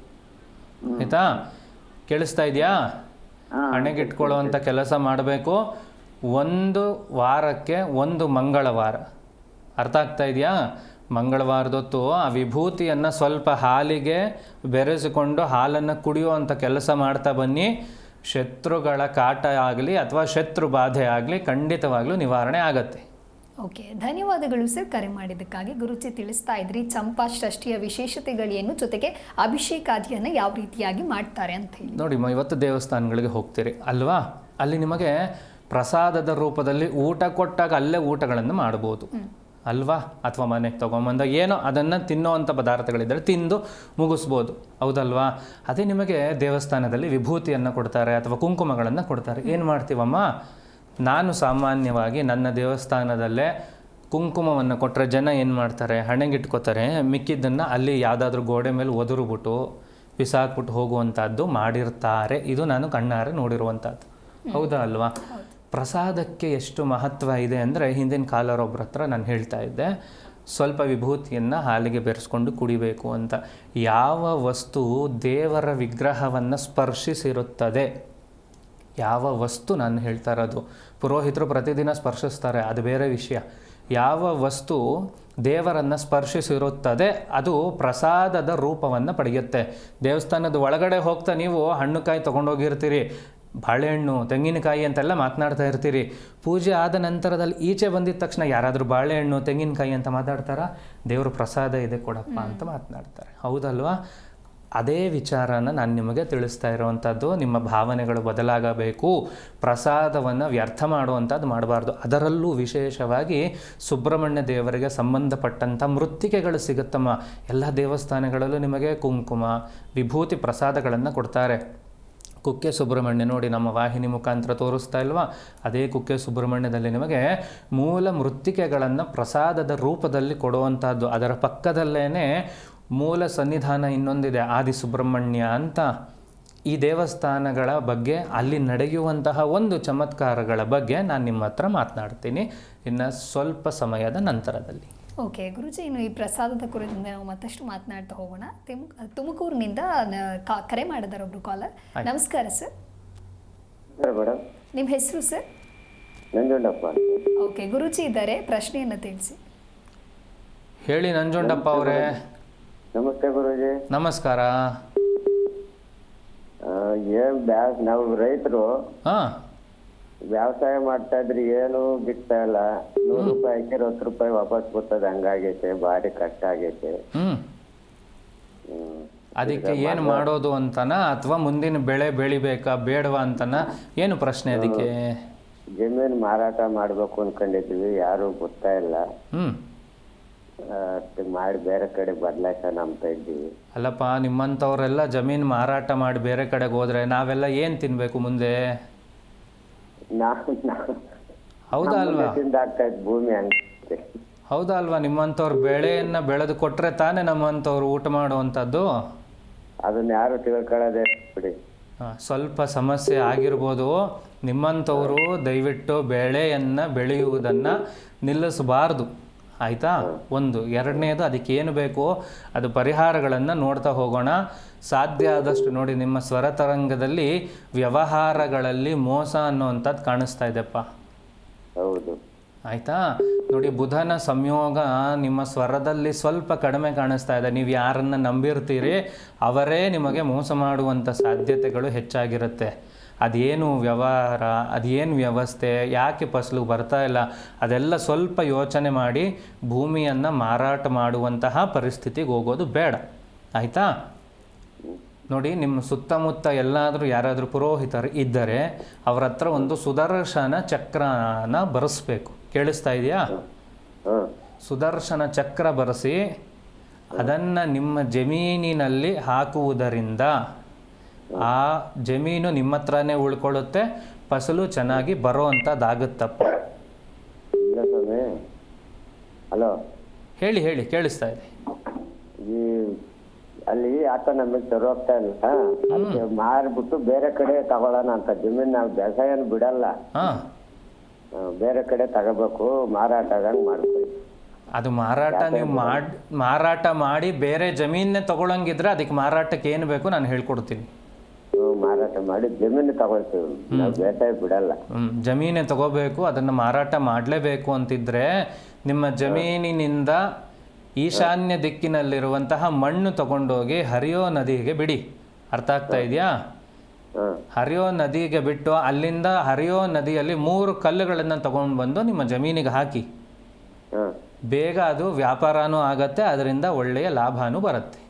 ಆಯಿತಾ? ಕೇಳಿಸ್ತಾ ಇದೆಯಾ? ಹಣೆಗೆ ಇಟ್ಕೊಳ್ಳೋ ಅಂತ ಕೆಲಸ ಮಾಡಬೇಕು. ಒಂದು ವಾರಕ್ಕೆ ಒಂದು ಮಂಗಳವಾರ. ಅರ್ಥ ಆಗ್ತಾ ಇದೆಯಾ? ಮಂಗಳವಾರದೊತ್ತು ಆ ವಿಭೂತಿಯನ್ನು ಸ್ವಲ್ಪ ಹಾಲಿಗೆ ಬೆರೆಸಿಕೊಂಡು ಹಾಲನ್ನು ಕುಡಿಯೋ ಅಂಥ ಕೆಲಸ ಮಾಡ್ತಾ ಬನ್ನಿ. ಶತ್ರುಗಳ ಕಾಟ ಆಗಲಿ ಅಥವಾ ಶತ್ರು ಬಾಧೆ ಆಗಲಿ ಖಂಡಿತವಾಗಲೂ ನಿವಾರಣೆ ಆಗತ್ತೆ. ಓಕೆ ಧನ್ಯವಾದಗಳು ಸರ್ ಕರೆ ಮಾಡಿದ್ದಕ್ಕಾಗಿ. ಗುರುಜಿ ತಿಳಿಸ್ತಾ ಇದ್ರಿ ಚಂಪಾ ಷಷ್ಠಿಯ ವಿಶೇಷತೆಗಳೇನು ಜೊತೆಗೆ ಅಭಿಷೇಕಾದಿಯನ್ನು ಯಾವ ರೀತಿಯಾಗಿ ಮಾಡ್ತಾರೆ ಅಂತ ಹೇಳಿ. ನೋಡಿ ಇವತ್ತು ದೇವಸ್ಥಾನಗಳಿಗೆ ಹೋಗ್ತೀರಿ ಅಲ್ವಾ? ಅಲ್ಲಿ ನಿಮಗೆ ಪ್ರಸಾದದ ರೂಪದಲ್ಲಿ ಊಟ ಕೊಟ್ಟಾಗ ಅಲ್ಲೇ ಊಟಗಳನ್ನು ಮಾಡ್ಬೋದು. ಅಲ್ವಾ? ಅಥವಾ ಮನೆಗೆ ತೊಗೊಂಬಂದ ಏನೋ ಅದನ್ನು ತಿನ್ನೋವಂಥ ಪದಾರ್ಥಗಳಿದ್ದರೆ ತಿಂದು ಮುಗಿಸ್ಬೋದು. ಹೌದಲ್ವಾ? ಅದೇ ನಿಮಗೆ ದೇವಸ್ಥಾನದಲ್ಲಿ ವಿಭೂತಿಯನ್ನು ಕೊಡ್ತಾರೆ ಅಥವಾ ಕುಂಕುಮಗಳನ್ನು ಕೊಡ್ತಾರೆ. ಏನು ಮಾಡ್ತೀವಮ್ಮ? ನಾನು ಸಾಮಾನ್ಯವಾಗಿ ನನ್ನ ದೇವಸ್ಥಾನದಲ್ಲೇ ಕುಂಕುಮವನ್ನು ಕೊಟ್ಟರೆ ಜನ ಏನು ಮಾಡ್ತಾರೆ? ಹಣೆಗಿಟ್ಕೋತಾರೆ ಮಿಕ್ಕಿದ್ದನ್ನು ಅಲ್ಲಿ ಯಾವುದಾದ್ರೂ ಗೋಡೆ ಮೇಲೆ ಒದರುಬಿಟ್ಟು ಬಿಸಾಕ್ಬಿಟ್ಟು ಹೋಗುವಂಥದ್ದು ಮಾಡಿರ್ತಾರೆ. ಇದು ನಾನು ಕಣ್ಣಾರೆ ನೋಡಿರುವಂಥದ್ದು. ಹೌದಾ ಅಲ್ವಾ? ಪ್ರಸಾದಕ್ಕೆ ಎಷ್ಟು ಮಹತ್ವ ಇದೆ ಅಂದರೆ ಹಿಂದಿನ ಕಾಲರೊಬ್ಬರ ಹತ್ರ ನಾನು ಹೇಳ್ತಾ ಇದ್ದೆ ಸ್ವಲ್ಪ ವಿಭೂತಿಯನ್ನು ಹಾಲಿಗೆ ಬೆರೆಸ್ಕೊಂಡು ಕುಡಿಬೇಕು ಅಂತ. ಯಾವ ವಸ್ತು ದೇವರ ವಿಗ್ರಹವನ್ನು ಸ್ಪರ್ಶಿಸಿರುತ್ತದೆ? ಯಾವ ವಸ್ತು ನಾನು ಹೇಳ್ತಾ ಇರೋದು? ಪುರೋಹಿತರು ಪ್ರತಿದಿನ ಸ್ಪರ್ಶಿಸ್ತಾರೆ ಅದು ಬೇರೆ ವಿಷಯ. ಯಾವ ವಸ್ತು ದೇವರನ್ನು ಸ್ಪರ್ಶಿಸಿರುತ್ತದೆ ಅದು ಪ್ರಸಾದದ ರೂಪವನ್ನು ಪಡೆಯುತ್ತೆ. ದೇವಸ್ಥಾನದ ಒಳಗಡೆ ಹೋಗ್ತಾ ನೀವು ಹಣ್ಣು ಕಾಯಿ ತೊಗೊಂಡೋಗಿರ್ತೀರಿ ಬಾಳೆಹಣ್ಣು ತೆಂಗಿನಕಾಯಿ ಅಂತೆಲ್ಲ ಮಾತನಾಡ್ತಾ ಇರ್ತೀರಿ. ಪೂಜೆ ಆದ ನಂತರದಲ್ಲಿ ಈಚೆ ಬಂದಿದ ತಕ್ಷಣ ಯಾರಾದರೂ ಬಾಳೆಹಣ್ಣು ತೆಂಗಿನಕಾಯಿ ಅಂತ ಮಾತಾಡ್ತಾರಾ? ದೇವರು ಪ್ರಸಾದ ಇದೆ ಕೊಡಪ್ಪ ಅಂತ ಮಾತನಾಡ್ತಾರೆ. ಹೌದಲ್ವಾ? ಅದೇ ವಿಚಾರನ ನಾನು ನಿಮಗೆ ತಿಳಿಸ್ತಾ ಇರುವಂಥದ್ದು, ನಿಮ್ಮ ಭಾವನೆಗಳು ಬದಲಾಗಬೇಕು, ಪ್ರಸಾದವನ್ನು ವ್ಯರ್ಥ ಮಾಡುವಂಥದ್ದು ಮಾಡಬಾರ್ದು. ಅದರಲ್ಲೂ ವಿಶೇಷವಾಗಿ ಸುಬ್ರಹ್ಮಣ್ಯ ದೇವರಿಗೆ ಸಂಬಂಧಪಟ್ಟಂಥ ಮೃತ್ತಿಕೆಗಳು ಸಿಗುತ್ತಮ್ಮ. ಎಲ್ಲ ದೇವಸ್ಥಾನಗಳಲ್ಲೂ ನಿಮಗೆ ಕುಂಕುಮ, ವಿಭೂತಿ ಪ್ರಸಾದಗಳನ್ನು ಕೊಡ್ತಾರೆ. ಕುಕ್ಕೆ ಸುಬ್ರಹ್ಮಣ್ಯ ನೋಡಿ ನಮ್ಮ ವಾಹಿನಿ ಮುಖಾಂತರ ತೋರಿಸ್ತಾ ಇಲ್ವಾ? ಅದೇ ಕುಕ್ಕೆ ಸುಬ್ರಹ್ಮಣ್ಯದಲ್ಲಿ ನಿಮಗೆ ಮೂಲ ಮೃತ್ತಿಕೆಗಳನ್ನು ಪ್ರಸಾದದ ರೂಪದಲ್ಲಿ ಕೊಡುವಂಥದ್ದು. ಅದರ ಪಕ್ಕದಲ್ಲೇ ಮೂಲ ಸನ್ನಿಧಾನ ಇನ್ನೊಂದಿದೆ ಆದಿ ಸುಬ್ರಹ್ಮಣ್ಯ ಅಂತ. ಈ ದೇವಸ್ಥಾನಗಳ ಬಗ್ಗೆ ಅಲ್ಲಿ ನಡೆಯುವಂತಹ ಒಂದು ಚಮತ್ಕಾರಗಳ ಬಗ್ಗೆ ನಾನು ನಿಮ್ಮ ಹತ್ರ ಮಾತನಾಡ್ತೀನಿ. ಇನ್ನು ಸ್ವಲ್ಪ ಸಮಯದ ನಂತರದಲ್ಲಿ. ಓಕೆ ಗುರುಜಿ ಇನ್ನು ಈ ಪ್ರಸಾದದ ಕುರಿತು ನಾವು ಮತ್ತಷ್ಟು ಮಾತನಾಡ್ತಾ ಹೋಗೋಣ. ತಿಮ್- ತುಮಕೂರಿನಿಂದ ಕಾ- ಕರೆ ಮಾಡಿದಾರೆ ಒಬ್ರು ಕಾಲರ್. ನಮಸ್ಕಾರ ಸರ್. ನಿಮ್ಮ ಹೆಸರು ಸರ್? ನಂಜುಂಡಪ್ಪ ಓಕೆ ಗುರುಜಿ ಇದ್ದಾರೆ ಪ್ರಶ್ನೆಯನ್ನು ತಿಳಿಸಿ. ಹೇಳಿ ನಂಜುಂಡಪ್ಪ ಅವರೇ. ನಮಸ್ತೆ ಗುರುಜಿ. ನಮಸ್ಕಾರ. ಏನ್ ಬ್ಯಾ ನಾವು ರೈತರು. ಹಾಂ. ವ್ಯವಸಾಯ ಮಾಡ್ತಾ ಇದ್ರಿ ಏನು ಬಿಡ್ತಾ ಇಲ್ಲ. ನೂರು ರೂಪಾಯಿ ಹಾಕಿರ ಹತ್ತು ರೂಪಾಯಿ ವಾಪಸ್ ಬರ್ತದೆ ಹಂಗಾಗೈತೆ ಭಾರಿ ಕಷ್ಟ ಆಗೈತೆ. ಹ್ಞೂ ಹ್ಮ್. ಅದಕ್ಕೆ ಏನು ಮಾಡೋದು ಅಂತನ ಅಥವಾ ಮುಂದಿನ ಬೆಳೆ ಬೆಳಿಬೇಕಾ ಬೇಡವಾ ಅಂತನ ಏನು ಪ್ರಶ್ನೆ ಅದಕ್ಕೆ? ಜಮೀನ್ ಮಾರಾಟ ಮಾಡ್ಬೇಕು ಅನ್ಕೊಂಡಿದ್ವಿ ಯಾರು ಗೊತ್ತಾ ಇಲ್ಲ. ಹ್ಞೂ ಅದ್ಕೆ ಮಾಡಿ ಬೇರೆ ಕಡೆ ಬದಲಾಯಿಸೋಣ ಅಂತ ಇದ್ದೀವಿ. ಅಲ್ಲಪ್ಪ ನಿಮ್ಮಂಥವ್ರೆಲ್ಲ ಜಮೀನ್ ಮಾರಾಟ ಮಾಡಿ ಬೇರೆ ಕಡೆಗೆ ಹೋದ್ರೆ ನಾವೆಲ್ಲ ಏನು ತಿನ್ಬೇಕು ಮುಂದೆ? ನಾವು ನಾವು ಹೌದಾ ಅಲ್ವಾ? ಭೂಮಿ ಹಂಗೈತೆ. ಹೌದಾ ಅಲ್ವಾ? ನಿಮ್ಮಂಥವ್ರು ಬೆಳೆಯನ್ನು ಬೆಳೆದು ಕೊಟ್ಟರೆ ತಾನೇ ನಮ್ಮಂಥವ್ರು ಊಟ ಮಾಡುವಂತದ್ದು ಅದನ್ನ ಯಾರು ತಿಳ್ಕೊಳ್ಳೋದೇ ಬಿಡಿ. ಸ್ವಲ್ಪ ಸಮಸ್ಯೆ ಆಗಿರ್ಬೋದು. ನಿಮ್ಮಂತವರು ದಯವಿಟ್ಟು ಬೆಳೆಯನ್ನ ಬೆಳೆಯುವುದನ್ನ ನಿಲ್ಲಿಸಬಾರ್ದು. ಆಯಿತಾ? ಒಂದು. ಎರಡನೇದು ಅದಕ್ಕೆ ಏನು ಬೇಕೋ ಅದು ಪರಿಹಾರಗಳನ್ನು ನೋಡ್ತಾ ಹೋಗೋಣ. ಸಾಧ್ಯ ಆದಷ್ಟು ನೋಡಿ ನಿಮ್ಮ ಸ್ವರ ತರಂಗದಲ್ಲಿ ವ್ಯವಹಾರಗಳಲ್ಲಿ ಮೋಸ ಅನ್ನುವಂಥದ್ದು ಕಾಣಿಸ್ತಾ ಇದೆಪ್ಪ. ಹೌದು. ಆಯಿತಾ? ನೋಡಿ ಬುಧನ ಸಂಯೋಗ ನಿಮ್ಮ ಸ್ವರದಲ್ಲಿ ಸ್ವಲ್ಪ ಕಡಿಮೆ ಕಾಣಿಸ್ತಾ ಇದೆ. ನೀವು ಯಾರನ್ನು ನಂಬಿರ್ತೀರಿ ಅವರೇ ನಿಮಗೆ ಮೋಸ ಮಾಡುವಂಥ ಸಾಧ್ಯತೆಗಳು ಹೆಚ್ಚಾಗಿರುತ್ತೆ. ಅದೇನು ವ್ಯವಹಾರ ಅದೇನು ವ್ಯವಸ್ಥೆ ಯಾಕೆ ಫಸಲು ಬರ್ತಾ ಇಲ್ಲ ಅದೆಲ್ಲ ಸ್ವಲ್ಪ ಯೋಚನೆ ಮಾಡಿ ಭೂಮಿಯನ್ನು ಮಾರಾಟ ಮಾಡುವಂತಹ ಪರಿಸ್ಥಿತಿಗೆ ಹೋಗೋದು ಬೇಡ. ಆಯಿತಾ? ನೋಡಿ ನಿಮ್ಮ ಸುತ್ತಮುತ್ತ ಎಲ್ಲಾದರೂ ಯಾರಾದರೂ ಪುರೋಹಿತರು ಇದ್ದರೆ ಅವರ ಹತ್ರ ಒಂದು ಸುದರ್ಶನ ಚಕ್ರನ ಬರೆಸ್ಬೇಕು. ಕೇಳಿಸ್ತಾ ಇದೆಯಾ? ಸುದರ್ಶನ ಚಕ್ರ ಬರೆಸಿ ಅದನ್ನು ನಿಮ್ಮ ಜಮೀನಿನಲ್ಲಿ ಹಾಕುವುದರಿಂದ ಆ ಜಮೀನು ನಿಮ್ಮ ಹತ್ರನೇ ಉಳ್ಕೊಳ್ಳುತ್ತೆ ಫಸಲು ಚೆನ್ನಾಗಿ ಬರೋ ಅಂಥದ್ದಾಗುತ್ತಪ್ಪ ಇಲ್ಲ ಸ್ವಾಮಿ. ಹಲೋ. ಹೇಳಿ ಹೇಳಿ ಕೇಳಿಸ್ತಾ ಇದೆ. ಈ ಅಲ್ಲಿ ಆತ ನಮಗೆ ತರೋಗ್ತಾ ಇಲ್ಲ. ಅದಕ್ಕೆ ಮಾರ್ಬಿಟ್ಟು ಬೇರೆ ಕಡೆ ತಗೊಳ್ಳೋಣ ಅಂತ. ಜಮೀನ್ ನಾವು ಬೇಸಾಯನ ಬಿಡಲ್ಲ. ಹಾಂ. ಆ, ಬೇರೆ ಕಡೆ ತಗೋಬೇಕು ಮಾರಾಟ ಆಗಂಗ್ ಮಾಡ್ಕೊಳ್ಳಿ ಅದು ಮಾರಾಟ ನೀವು ಮಾಡಿ ಮಾರಾಟ ಮಾಡಿ ಬೇರೆ ಜಮೀನೇ ತಗೊಳಂಗಿದ್ರೆ ಅದಕ್ಕೆ ಮಾರಾಟಕ್ಕೆ ಏನು ಬೇಕು ನಾನು ಹೇಳ್ಕೊಡ್ತೀನಿ. ಮಾರಾಟ ಮಾಡಿ ಜಮೀನು ತಗೊಳ್ತೀವಿ. ನಾವು ಬೇಸಾಯ ಬಿಡಲ್ಲ. ಜಮೀನು ತಗೋಬೇಕು ಅದನ್ನು ಮಾರಾಟ ಮಾಡಲೇಬೇಕು ಅಂತಿದ್ರೆ ನಿಮ್ಮ ಜಮೀನಿನಿಂದ ಈಶಾನ್ಯ ದಿಕ್ಕಿನಲ್ಲಿರುವಂತಹ ಮಣ್ಣು ತಗೊಂಡೋಗಿ ಹರಿಯೋ ನದಿಗೆ ಬಿಡಿ. ಅರ್ಥ ಆಗ್ತಾ ಇದೆಯಾ? ಹರಿಯೋ ನದಿಗೆ ಬಿಟ್ಟು ಅಲ್ಲಿಂದ ಹರಿಯೋ ನದಿಯಲ್ಲಿ ಮೂರು ಕಲ್ಲುಗಳನ್ನು ತಗೊಂಡು ಬಂದು ನಿಮ್ಮ ಜಮೀನಿಗೆ ಹಾಕಿ. ಬೇಗ ಅದು ವ್ಯಾಪಾರನೂ ಆಗತ್ತೆ ಅದರಿಂದ ಒಳ್ಳೆಯ ಲಾಭನೂ ಬರುತ್ತೆ.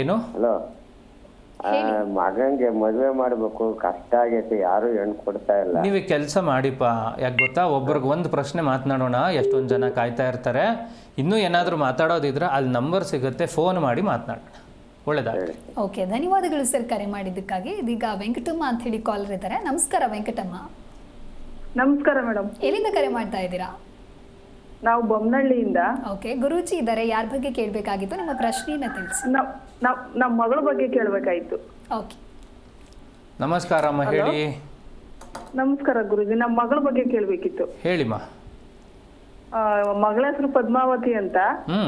ಏನು? ಹಲೋ. ಮಗಂಗೆ ಮದುವೆ ಮಾಡಬೇಕು ಕಷ್ಟ ಆಗೈತೆ ಯಾರು ಹೆಣ್ಣು ಕೊಡ್ತಾ ಇಲ್ಲ. ನೀವು ಕೆಲಸ ಮಾಡಿಪ್ಪ. ಯಾಕೆ ಗೊತ್ತಾ? ಒಬ್ರಿಗೆ ಒಂದು ಪ್ರಶ್ನೆ ಮಾತನಾಡೋಣ. ಎಷ್ಟೊಂದು ಜನ ಕಾಯ್ತಾ ಇರ್ತಾರೆ. ಇನ್ನೂ ಏನಾದರೂ ಮಾತಾಡೋದಿದ್ರೆ ಅಲ್ಲಿ ನಂಬರ್ ಸಿಗುತ್ತೆ ಫೋನ್ ಮಾಡಿ ಮಾತನಾಡೋಣ. ಒಳ್ಳೆದಾಗಲಿ. ಓಕೆ ಧನ್ಯವಾದಗಳು ಸರ್ ಕರೆ ಮಾಡಿದ್ದಕ್ಕಾಗಿ. ಇದೀಗ ವೆಂಕಟಮ್ಮ ಅಂತ ಹೇಳಿ ಕಾಲರ್ ಇದ್ದಾರೆ. ನಮಸ್ಕಾರ ವೆಂಕಟಮ್ಮ. ನಮಸ್ಕಾರ ಮೇಡಮ್. ಎಲ್ಲಿಂದ ಕರೆ ಮಾಡ್ತಾ ಇದ್ದೀರಾ? ನಾವು ಬೊಮ್ಮನಹಳ್ಳಿಯಿಂದ ಓಕೆ ಗುರೂಜಿ ಇದ್ದಾರೆ ಯಾರ ಬಗ್ಗೆ ಕೇಳಬೇಕಾಗಿತ್ತು? ನಮ್ಮ ಪ್ರಶ್ನೆಯನ್ನ ತಿಳಿಸಿ. ನಾವ್ ನಾವ್ ನಮ್ಮ ಮಗಳ ಬಗ್ಗೆ ಕೇಳಬೇಕಾಯ್ತು. ಓಕೆ ನಮಸ್ಕಾರ ಅಮ್ಮ ಹೇಳಿ. ನಮಸ್ಕಾರ ಗುರುಜಿ ನಮ್ಮ ಮಗಳ ಬಗ್ಗೆ ಕೇಳಬೇಕಿತ್ತು. ಹೇಳಿಮ್ಮ ಮಗಳ ಹೆಸರು ಪದ್ಮಾವತಿ ಅಂತ. ಹ್ಞೂ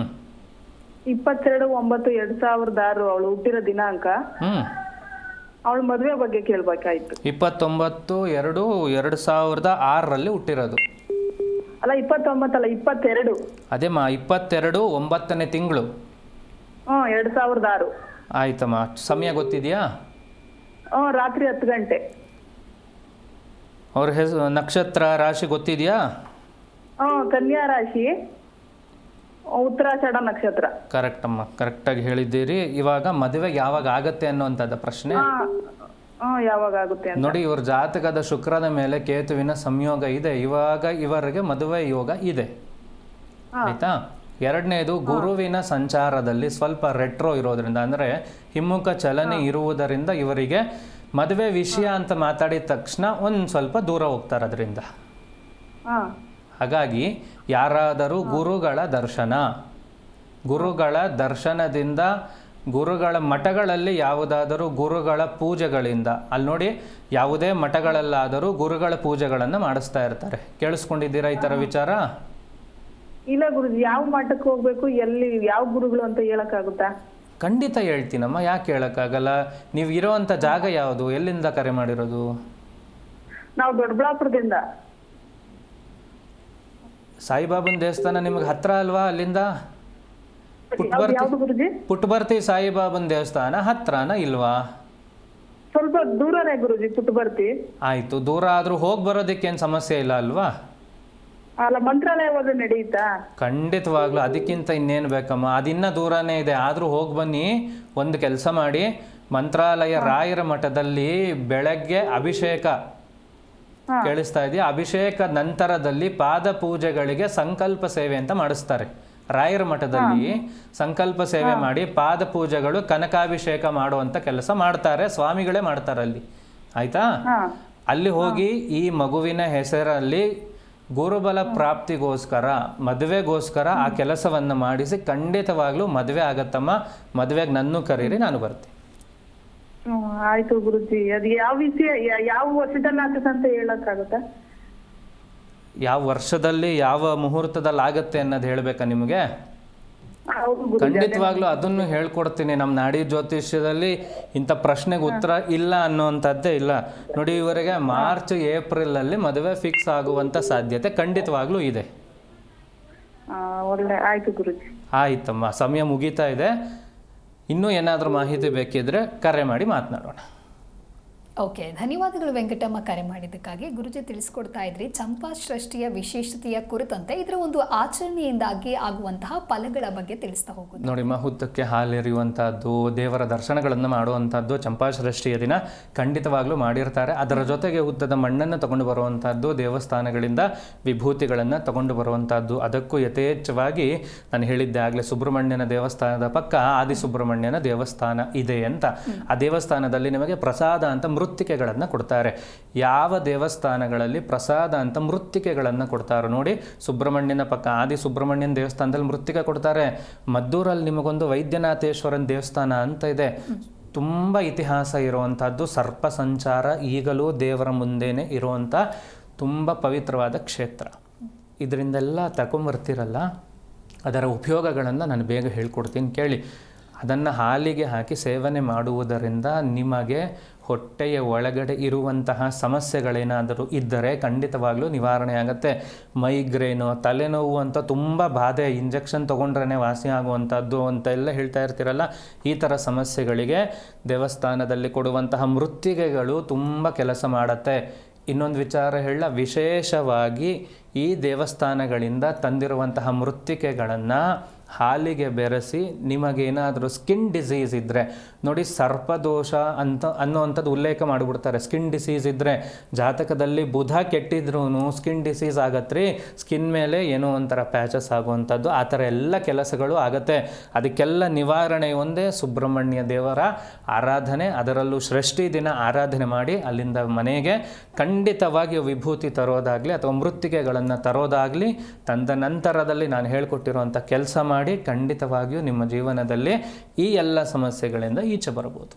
ಇಪ್ಪತ್ತೆರಡು ಒಂಬತ್ತು ಎರಡ್ ಸಾವಿರದ ಆರು ಅವಳು ಹುಟ್ಟಿರೋ ದಿನಾಂಕ. ಅವಳ ಮದುವೆ ಬಗ್ಗೆ ಕೇಳಬೇಕಾಯ್ತು. ಇಪ್ಪತ್ತೊಂಬತ್ತು ಎರಡು ಎರಡು ಸಾವಿರದ ಆರರಲ್ಲಿ ಹುಟ್ಟಿರೋದು. ಅಲ್ಲ ಇಪ್ಪತ್ತೊಂಬತ್ತಲ್ಲ ಇಪ್ಪತ್ತೆರಡು. ಅದೇಮ್ಮ ಇಪ್ಪತ್ತೆರಡು ಒಂಬತ್ತನೇ ತಿಂಗಳು. ಹ್ಮ್ ಎರಡ್ ಸಾವಿರದ ಆರು. ಆಯ್ತಮ್ಮ ಸಮಯ ಗೊತ್ತಿದೆಯಾ? ಹ್ಮ್ ರಾತ್ರಿ ಹತ್ತು ಗಂಟೆ. ಅವ್ರ ಹೆಸರು ನಕ್ಷತ್ರ ರಾಶಿ ಗೊತ್ತಿದೆಯಾ? ಹ್ಞೂ ಕನ್ಯಾ ರಾಶಿ ಉತ್ತರಾಷಾಢ ನಕ್ಷತ್ರ. ಕರೆಕ್ಟ್ ಅಮ್ಮ ಕರೆಕ್ಟಾಗಿ ಹೇಳಿದ್ದೀರಿ. ಇವಾಗ ಮದುವೆ ಯಾವಾಗ ಆಗತ್ತೆ ಅನ್ನುವಂಥದ್ದು ಪ್ರಶ್ನೆ. ಯಾವಾಗ ಆಗುತ್ತೆ ಅಂತ. ನೋಡಿ ಇವ್ರ ಜಾತಕದ ಶುಕ್ರದ ಮೇಲೆ ಕೇತುವಿನ ಸಂಯೋಗ ಇದೆ. ಇವಾಗ ಇವರಿಗೆ ಮದುವೆ ಯೋಗ ಇದೆ. ಆಯ್ತಾ? ಎರಡನೇದು ಗುರುವಿನ ಸಂಚಾರದಲ್ಲಿ ಸ್ವಲ್ಪ ರೆಟ್ರೋ ಇರೋದ್ರಿಂದ ಅಂದ್ರೆ ಹಿಮ್ಮುಖ ಚಲನೆ ಇರುವುದರಿಂದ ಇವರಿಗೆ ಮದುವೆ ವಿಷಯ ಅಂತ ಮಾತಾಡಿದ ತಕ್ಷಣ ಒಂದ್ ಸ್ವಲ್ಪ ದೂರ ಹೋಗ್ತಾರೆ ಅದರಿಂದ ಹಾಗಾಗಿ ಯಾರಾದರೂ ಗುರುಗಳ ದರ್ಶನ. ಗುರುಗಳ ದರ್ಶನದಿಂದ ಗುರುಗಳ ಮಠಗಳಲ್ಲಿ ಯಾವುದಾದರೂ ಗುರುಗಳ ಪೂಜೆಗಳಿಂದ ಅಲ್ಲಿ ನೋಡಿ ಯಾವುದೇ ಮಠಗಳಲ್ಲಾದರೂ ಗುರುಗಳ ಪೂಜೆಗಳನ್ನು ಮಾಡಿಸ್ತಾ ಇರ್ತಾರೆ. ಕೇಳಿಸ್ಕೊಂಡಿದ್ದೀರಾ ಈ ಥರ ವಿಚಾರ? ಇಲ್ಲ ಗುರುಜಿ ಯಾವ ಮಠಕ್ಕೆ ಹೋಗ್ಬೇಕು ಎಲ್ಲಿ ಯಾವ ಗುರುಗಳು ಅಂತ ಹೇಳಕ್ಕಾಗುತ್ತಾ? ಖಂಡಿತ ಹೇಳ್ತೀನಮ್ಮ ಯಾಕೆ ಹೇಳೋಕ್ಕಾಗಲ್ಲ? ನೀವು ಇರೋವಂಥ ಜಾಗ ಯಾವುದು? ಎಲ್ಲಿಂದ ಕರೆ ಮಾಡಿರೋದು? ನಾವು ದೊಡ್ಡಬಳ್ಳಾಪುರದಿಂದ. ಸಾಯಿಬಾಬನ ದೇವಸ್ಥಾನ ನಿಮಗೆ ಹತ್ರ ಅಲ್ವಾ ಅಲ್ಲಿಂದ? ಪುಟ್ಬರ್ತಿ ಸಾಯಿಬಾಬನ ದೇವಸ್ಥಾನ ಹತ್ರನ ಇಲ್ವಾ? ಸ್ವಲ್ಪ ದೂರನೇ ಗುರುಜಿ ಪುಟ್ಬರ್ತಿ. ಆಯ್ತು ದೂರ ಹೋಗ್ ಬರೋದಕ್ಕೆ ಏನ್ ಸಮಸ್ಯೆ ಇಲ್ಲ ಅಲ್ವಾ? ಅಲ್ಲ ಮಂತ್ರಾಲಯ ಹೋದ್ರೆ ನಡೆಯುತ್ತಾ ಖಂಡಿತವಾಗ್ಲೂ ಅದಕ್ಕಿಂತ ಇನ್ನೇನು ಬೇಕಮ್ಮ? ಅದಿನ್ನ ದೂರನೇ ಇದೆ ಆದ್ರೂ ಹೋಗಿ ಬನ್ನಿ ಒಂದು ಕೆಲಸ ಮಾಡಿ. ಮಂತ್ರಾಲಯ ರಾಯರ ಮಠದಲ್ಲಿ ಬೆಳಗ್ಗೆ ಅಭಿಷೇಕ ಕೇಳಿಸ್ತಾ ಇದೆಯಾ. ಅಭಿಷೇಕ ನಂತರದಲ್ಲಿ ಪಾದ ಪೂಜೆಗಳಿಗೆ ಸಂಕಲ್ಪ ಸೇವೆ ಅಂತ ಮಾಡಿಸ್ತಾರೆ. ರಾಯರ ಮಠದಲ್ಲಿ ಸಂಕಲ್ಪ ಸೇವೆ ಮಾಡಿ ಪಾದ ಪೂಜೆಗಳು ಕನಕಾಭಿಷೇಕ ಮಾಡುವಂತ ಕೆಲಸ ಮಾಡ್ತಾರೆ ಸ್ವಾಮಿಗಳೇ ಮಾಡ್ತಾರೆ ಅಲ್ಲಿ. ಆಯ್ತಾ? ಅಲ್ಲಿ ಹೋಗಿ ಈ ಮಗುವಿನ ಹೆಸರಲ್ಲಿ ಗುರುಬಲ ಪ್ರಾಪ್ತಿಗೋಸ್ಕರ ಮದುವೆಗೋಸ್ಕರ ಆ ಕೆಲಸವನ್ನು ಮಾಡಿಸಿ ಖಂಡಿತವಾಗ್ಲೂ ಮದುವೆ ಆಗತ್ತಮ್ಮ. ಮದುವೆಗೆ ನನ್ನೂ ಕರೀರಿ ನಾನು ಬರ್ತೀನಿ. ಆಯ್ತು ಗುರುಜಿ. ಅದ್ ಯಾವ ವಿಷಯ ಯಾವ ವರ್ಷದಲ್ಲಿ ಆಗ್ತದೆ ಅಂತ ಹೇಳಕ್ಕಾಗುತ್ತಾ? ಯಾವ ವರ್ಷದಲ್ಲಿ ಯಾವ ಮುಹೂರ್ತದಲ್ಲಿ ಆಗತ್ತೆ ಅನ್ನೋದು ಹೇಳಬೇಕಾ ನಿಮಗೆ? ಖಂಡಿತವಾಗ್ಲೂ ಅದನ್ನು ಹೇಳ್ಕೊಡ್ತೀನಿ. ನಮ್ಮ ನಾಡಿ ಜ್ಯೋತಿಷ್ಯದಲ್ಲಿ ಇಂಥ ಪ್ರಶ್ನೆಗೆ ಉತ್ತರ ಇಲ್ಲ ಅನ್ನೋವಂಥದ್ದೇ ಇಲ್ಲ. ನೋಡಿ ಇವರಿಗೆ ಮಾರ್ಚ್ ಏಪ್ರಿಲ್ ಅಲ್ಲಿ ಮದುವೆ ಫಿಕ್ಸ್ ಆಗುವಂಥ ಸಾಧ್ಯತೆ ಖಂಡಿತವಾಗ್ಲೂ ಇದೆ. ಆಯ್ತಮ್ಮ ಸಮಯ ಮುಗೀತಾ ಇದೆ. ಇನ್ನೂ ಏನಾದರೂ ಮಾಹಿತಿ ಬೇಕಿದ್ರೆ ಕರೆ ಮಾಡಿ ಮಾತನಾಡೋಣ. ಓಕೆ ಧನ್ಯವಾದಗಳು ವೆಂಕಟಮ್ಮ ಕರೆ ಮಾಡಿದ್ದಕ್ಕಾಗಿ. ಗುರುಜಿ ತಿಳಿಸ್ಕೊಡ್ತಾ ಇದ್ರಿ ಚಂಪಾ ಸೃಷ್ಟಿಯ ವಿಶೇಷತೆಯ ಕುರಿತಂತೆ ಇದರ ಒಂದು ಆಚರಣೆಯಿಂದಾಗಿ ಆಗುವಂತಹ ಫಲಗಳ ಬಗ್ಗೆ ತಿಳಿಸ್ತಾ ಹೋಗೋದು. ನೋಡಿ ಮಹುತ್ತಕ್ಕೆ ಹಾಲೆರಿಯುವಂತಹದ್ದು ದೇವರ ದರ್ಶನಗಳನ್ನು ಮಾಡುವಂಥದ್ದು ಚಂಪಾಷಷ್ಠಿಯ ದಿನ ಖಂಡಿತವಾಗ್ಲೂ ಮಾಡಿರ್ತಾರೆ. ಅದರ ಜೊತೆಗೆ ಉದ್ದದ ಮಣ್ಣನ್ನು ತಗೊಂಡು ಬರುವಂತಹದ್ದು ದೇವಸ್ಥಾನಗಳಿಂದ ವಿಭೂತಿಗಳನ್ನು ತಗೊಂಡು ಬರುವಂತಹದ್ದು ಅದಕ್ಕೂ ಯಥೇಚ್ಛವಾಗಿ ನಾನು ಹೇಳಿದ್ದೆ ಆಗಲೇ ಸುಬ್ರಹ್ಮಣ್ಯನ ದೇವಸ್ಥಾನದ ಪಕ್ಕ ಆದಿ ಸುಬ್ರಹ್ಮಣ್ಯನ ದೇವಸ್ಥಾನ ಇದೆ ಅಂತ. ಆ ದೇವಸ್ಥಾನದಲ್ಲಿ ನಿಮಗೆ ಪ್ರಸಾದ ಅಂತ ಮೃತ್ತಿಕೆಗಳನ್ನು ಕೊಡ್ತಾರೆ. ಯಾವ ದೇವಸ್ಥಾನಗಳಲ್ಲಿ ಪ್ರಸಾದ ಅಂತ ಮೃತ್ತಿಕೆಗಳನ್ನು ಕೊಡ್ತಾರೋ ನೋಡಿ, ಸುಬ್ರಹ್ಮಣ್ಯನ ಪಕ್ಕ, ಆದಿ ಸುಬ್ರಹ್ಮಣ್ಯನ ದೇವಸ್ಥಾನದಲ್ಲಿ ಮೃತ್ತಿಕೆ ಕೊಡ್ತಾರೆ. ಮದ್ದೂರಲ್ಲಿ ನಿಮಗೊಂದು ವೈದ್ಯನಾಥೇಶ್ವರನ ದೇವಸ್ಥಾನ ಅಂತ ಇದೆ. ತುಂಬ ಇತಿಹಾಸ ಇರುವಂಥದ್ದು, ಸರ್ಪ ಸಂಚಾರ ಈಗಲೂ ದೇವರ ಮುಂದೆನೇ ಇರುವಂಥ ತುಂಬ ಪವಿತ್ರವಾದ ಕ್ಷೇತ್ರ. ಇದರಿಂದೆಲ್ಲ ತಗೊಂಬರ್ತಿರಲ್ಲ ಅದರ ಉಪಯೋಗಗಳನ್ನು ನಾನು ಬೇಗ ಹೇಳ್ಕೊಡ್ತೀನಿ ಕೇಳಿ. ಅದನ್ನು ಹಾಲಿಗೆ ಹಾಕಿ ಸೇವನೆ ಮಾಡುವುದರಿಂದ ನಿಮಗೆ ಹೊಟ್ಟೆಯ ಒಳಗಡೆ ಇರುವಂತಹ ಸಮಸ್ಯೆಗಳೇನಾದರೂ ಇದ್ದರೆ ಖಂಡಿತವಾಗ್ಲೂ ನಿವಾರಣೆ ಆಗುತ್ತೆ. ಮೈಗ್ರೇನು, ತಲೆನೋವು ಅಂತ ತುಂಬ ಬಾಧೆ, ಇಂಜೆಕ್ಷನ್ ತೊಗೊಂಡ್ರೇ ವಾಸಿ ಆಗುವಂಥದ್ದು ಅಂತ ಎಲ್ಲ ಹೇಳ್ತಾ ಇರ್ತೀರಲ್ಲ, ಈ ಥರ ಸಮಸ್ಯೆಗಳಿಗೆ ದೇವಸ್ಥಾನದಲ್ಲಿ ಕೊಡುವಂತಹ ಮೃತ್ತಿಗೆಗಳು ತುಂಬ ಕೆಲಸ ಮಾಡುತ್ತೆ. ಇನ್ನೊಂದು ವಿಚಾರ ಹೇಳ, ವಿಶೇಷವಾಗಿ ಈ ದೇವಸ್ಥಾನಗಳಿಂದ ತಂದಿರುವಂತಹ ಮೃತ್ತಿಕೆಗಳನ್ನು ಹಾಲಿಗೆ ಬೆರೆಸಿ ನಿಮಗೇನಾದರೂ ಸ್ಕಿನ್ ಡಿಸೀಸ್ ಇದ್ದರೆ ನೋಡಿ ಸರ್ಪದೋಷ ಅಂತ ಅನ್ನೋವಂಥದ್ದು ಉಲ್ಲೇಖ ಮಾಡಿಬಿಡ್ತಾರೆ. ಸ್ಕಿನ್ ಡಿಸೀಸ್ ಇದ್ದರೆ ಜಾತಕದಲ್ಲಿ ಬುಧ ಕೆಟ್ಟಿದ್ರೂ ಸ್ಕಿನ್ ಡಿಸೀಸ್ ಆಗತ್ತೆ ಸ್ಕಿನ್ ಮೇಲೆ ಏನೋ ಒಂಥರ ಪ್ಯಾಚಸ್ ಆಗುವಂಥದ್ದು. ಆ ಥರ ಎಲ್ಲ ಕೆಲಸಗಳು ಆಗುತ್ತೆ. ಅದಕ್ಕೆಲ್ಲ ನಿವಾರಣೆ ಒಂದೇ ಸುಬ್ರಹ್ಮಣ್ಯ ದೇವರ ಆರಾಧನೆ. ಅದರಲ್ಲೂ ಸೃಷ್ಟಿ ದಿನ ಆರಾಧನೆ ಮಾಡಿ ಅಲ್ಲಿಂದ ಮನೆಗೆ ಖಂಡಿತವಾಗಿ ವಿಭೂತಿ ತರೋದಾಗಲಿ ಅಥವಾ ಮೃತ್ತಿಗೆಗಳನ್ನು ತರೋದಾಗಲಿ, ತಂದ ನಂತರದಲ್ಲಿ ನಾನು ಹೇಳ್ಕೊಟ್ಟಿರುವಂಥ ಕೆಲಸ ಖಂಡಿತವಾಗಿಯೂ ನಿಮ್ಮ ಜೀವನದಲ್ಲಿ ಈ ಎಲ್ಲ ಸಮಸ್ಯೆಗಳಿಂದ ಈಚೆ ಬರ್ಬೋದು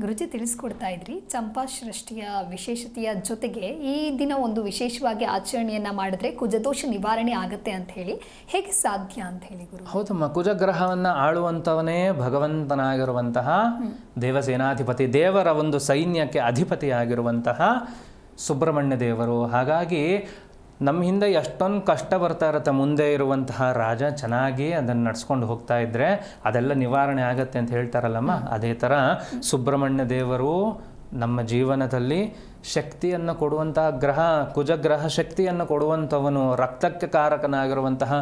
ಗುರುಜಿ ತಿಳಿಸ್ಕೊಡ್ತಾ ಇದ್ರಿ ಚಂಪಾ ಸೃಷ್ಟಿಯ ವಿಶೇಷತೆಯ ಜೊತೆಗೆ ಈ ದಿನ ಒಂದು ವಿಶೇಷವಾಗಿ ಆಚರಣೆಯನ್ನ ಮಾಡಿದ್ರೆ ಕುಜದೋಷ ನಿವಾರಣೆ ಆಗತ್ತೆ ಅಂತ ಹೇಳಿ ಹೇಗೆ ಸಾಧ್ಯ ಅಂತ ಹೇಳಿ ಗುರು? ಹೌದಮ್ಮ ಕುಜಗ್ರಹವನ್ನು ಆಳುವಂಥವನೇ ಭಗವಂತನಾಗಿರುವಂತಹ ದೇವಸೇನಾಧಿಪತಿ ದೇವರ ಒಂದು ಸೈನ್ಯಕ್ಕೆ ಅಧಿಪತಿಯಾಗಿರುವಂತಹ ಸುಬ್ರಹ್ಮಣ್ಯ ದೇವರು. ಹಾಗಾಗಿ ನಮ್ಮ ಹಿಂದೆ ಎಷ್ಟೊಂದು ಕಷ್ಟ ಬರ್ತಾ ಇರುತ್ತೆ, ಮುಂದೆ ಇರುವಂತಹ ರಾಜ ಚೆನ್ನಾಗಿ ಅದನ್ನು ನಡ್ಸ್ಕೊಂಡು ಹೋಗ್ತಾ ಇದ್ದರೆ ಅದೆಲ್ಲ ನಿವಾರಣೆ ಆಗತ್ತೆ ಅಂತ ಹೇಳ್ತಾರಲ್ಲಮ್ಮ. ಅದೇ ಥರ ಸುಬ್ರಹ್ಮಣ್ಯ ದೇವರು ನಮ್ಮ ಜೀವನದಲ್ಲಿ ಶಕ್ತಿಯನ್ನು ಕೊಡುವಂತಹ ಗ್ರಹ, ಕುಜಗ್ರಹ ಶಕ್ತಿಯನ್ನು ಕೊಡುವಂಥವನು, ರಕ್ತಕ್ಕೆ ಕಾರಕನಾಗಿರುವಂತಹ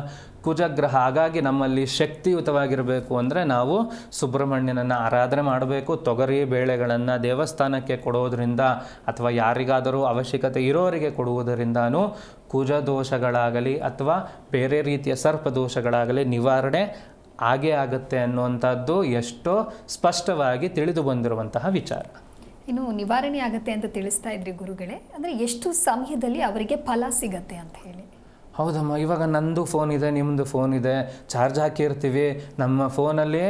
ಕುಜಗ್ರಹ. ಹಾಗಾಗಿ ನಮ್ಮಲ್ಲಿ ಶಕ್ತಿಯುತವಾಗಿರಬೇಕು ಅಂದರೆ ನಾವು ಸುಬ್ರಹ್ಮಣ್ಯನನ್ನು ಆರಾಧನೆ ಮಾಡಬೇಕು. ತೊಗರಿ ಬೇಳೆಗಳನ್ನು ದೇವಸ್ಥಾನಕ್ಕೆ ಕೊಡೋದರಿಂದ ಅಥವಾ ಯಾರಿಗಾದರೂ ಅವಶ್ಯಕತೆ ಇರೋರಿಗೆ ಕೊಡುವುದರಿಂದನೂ ಕುಜ ದೋಷಗಳಾಗಲಿ ಅಥವಾ ಬೇರೆ ರೀತಿಯ ಸರ್ಪ ದೋಷಗಳಾಗಲಿ ನಿವಾರಣೆ ಆಗೇ ಆಗುತ್ತೆ ಅನ್ನುವಂಥದ್ದು ಎಷ್ಟೋ ಸ್ಪಷ್ಟವಾಗಿ ತಿಳಿದು ಬಂದಿರುವಂತಹ ವಿಚಾರ. ಇನ್ನು ನಿವಾರಣೆ ಆಗುತ್ತೆ ಅಂತ ತಿಳಿಸ್ತಾ ಇದ್ರಿ ಗುರುಗಳೇ ಅಂದರೆ ಎಷ್ಟು ಸಮಯದಲ್ಲಿ ಅವರಿಗೆ ಫಲ ಸಿಗತ್ತೆ ಅಂತ ಹೇಳಿ. ಹೌದಮ್ಮ ಇವಾಗ ನಂದು ಫೋನ್ ಇದೆ ನಿಮ್ಮದು ಫೋನ್ ಇದೆ ಚಾರ್ಜ್ ಹಾಕಿರ್ತೀವಿ ನಮ್ಮ ಫೋನಲ್ಲಿ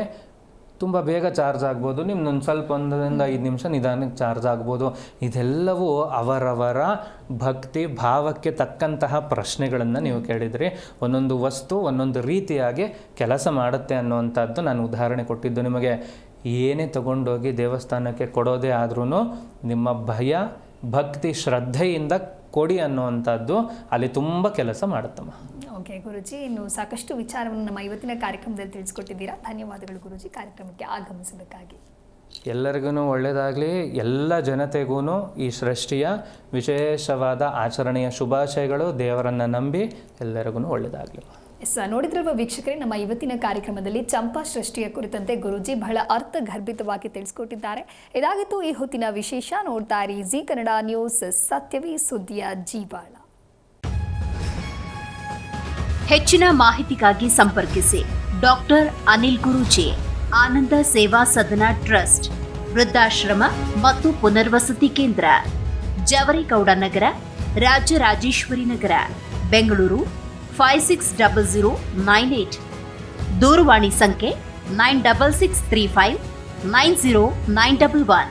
ತುಂಬ ಬೇಗ ಚಾರ್ಜ್ ಆಗ್ಬೋದು. ನಿಮ್ದೊಂದು ಸ್ವಲ್ಪ ಒಂದರಿಂದ ಐದು ನಿಮಿಷ ನಿಧಾನಕ್ಕೆ ಚಾರ್ಜ್ ಆಗ್ಬೋದು. ಇದೆಲ್ಲವೂ ಅವರವರ ಭಕ್ತಿ, ಭಾವಕ್ಕೆ ತಕ್ಕಂತಹ ಪ್ರಶ್ನೆಗಳನ್ನು ನೀವು ಕೇಳಿದ್ರಿ. ಒಂದೊಂದು ವಸ್ತು, ಒಂದೊಂದು ರೀತಿಯಾಗಿ ಕೆಲಸ ಮಾಡುತ್ತೆ ಅನ್ನುವಂಥದ್ದು ನಾನು ಉದಾಹರಣೆ ಕೊಟ್ಟಿದ್ದು ನಿಮಗೆ. ಏನೇ ತಗೊಂಡೋಗಿ ದೇವಸ್ಥಾನಕ್ಕೆ ಕೊಡೋದೇ ಆದ್ರೂ ನಿಮ್ಮ ಭಯ, ಭಕ್ತಿ, ಶ್ರದ್ಧೆಯಿಂದ ಕೊಡಿ ಅನ್ನುವಂಥದ್ದು ಅಲ್ಲಿ ತುಂಬ ಕೆಲಸ ಮಾಡುತ್ತಮ್ಮ. ಓಕೆ ಗುರುಜಿ ಇನ್ನು ಸಾಕಷ್ಟು ವಿಚಾರವನ್ನು ನಮ್ಮ ಇವತ್ತಿನ ಕಾರ್ಯಕ್ರಮದಲ್ಲಿ ತಿಳಿಸ್ಕೊಟ್ಟಿದ್ದೀರಾ. ಧನ್ಯವಾದಗಳು ಗುರುಜಿ ಕಾರ್ಯಕ್ರಮಕ್ಕೆ ಆಗಮಿಸಬೇಕಾಗಿ. ಎಲ್ಲರಿಗೂ ಒಳ್ಳೆಯದಾಗಲಿ ಎಲ್ಲ ಜನತೆಗೂ ಈ ಸೃಷ್ಟಿಯ ವಿಶೇಷವಾದ ಆಚರಣೆಯ ಶುಭಾಶಯಗಳು ದೇವರನ್ನು ನಂಬಿ ಎಲ್ಲರಿಗೂ ಒಳ್ಳೆಯದಾಗಲಿ ಎಸ್ ನೋಡಿದ್ರಲ್ವ ವೀಕ್ಷಕರೇ, ನಮ್ಮ ಇವತ್ತಿನ ಕಾರ್ಯಕ್ರಮದಲ್ಲಿ ಚಂಪಾ ಸೃಷ್ಟಿಯ ಕುರಿತಂತೆ ಗುರುಜಿ ಬಹಳ ಅರ್ಥಗರ್ಭಿತವಾಗಿ ತಿಳಿಸ್ಕೊಟ್ಟಿದ್ದಾರೆ. ಇದಾಗಿತ್ತು ಈ ಹೊತ್ತಿನ ವಿಶೇಷ. ನೋಡ್ತಾ ಇರಿ ಜಿ ಕನ್ನಡ ನ್ಯೂಸ್, ಸತ್ಯವೇ ಸುದ್ದಿಯ ಜೀವಾಳ. ಹೆಚ್ಚಿನ ಮಾಹಿತಿಗಾಗಿ ಸಂಪರ್ಕಿಸಿ ಡಾಕ್ಟರ್ ಅನಿಲ್ ಗುರುಜಿ, ಆನಂದ ಸೇವಾ ಸದನ ಟ್ರಸ್ಟ್, ವೃದ್ಧಾಶ್ರಮ ಮತ್ತು ಪುನರ್ವಸತಿ ಕೇಂದ್ರ, Javaregowda Nagar, Rajarajeshwari Nagar, Bengaluru five six double zero nine eight ದೂರವಾಣಿ ಸಂಖ್ಯೆ nine double six three five nine zero nine double one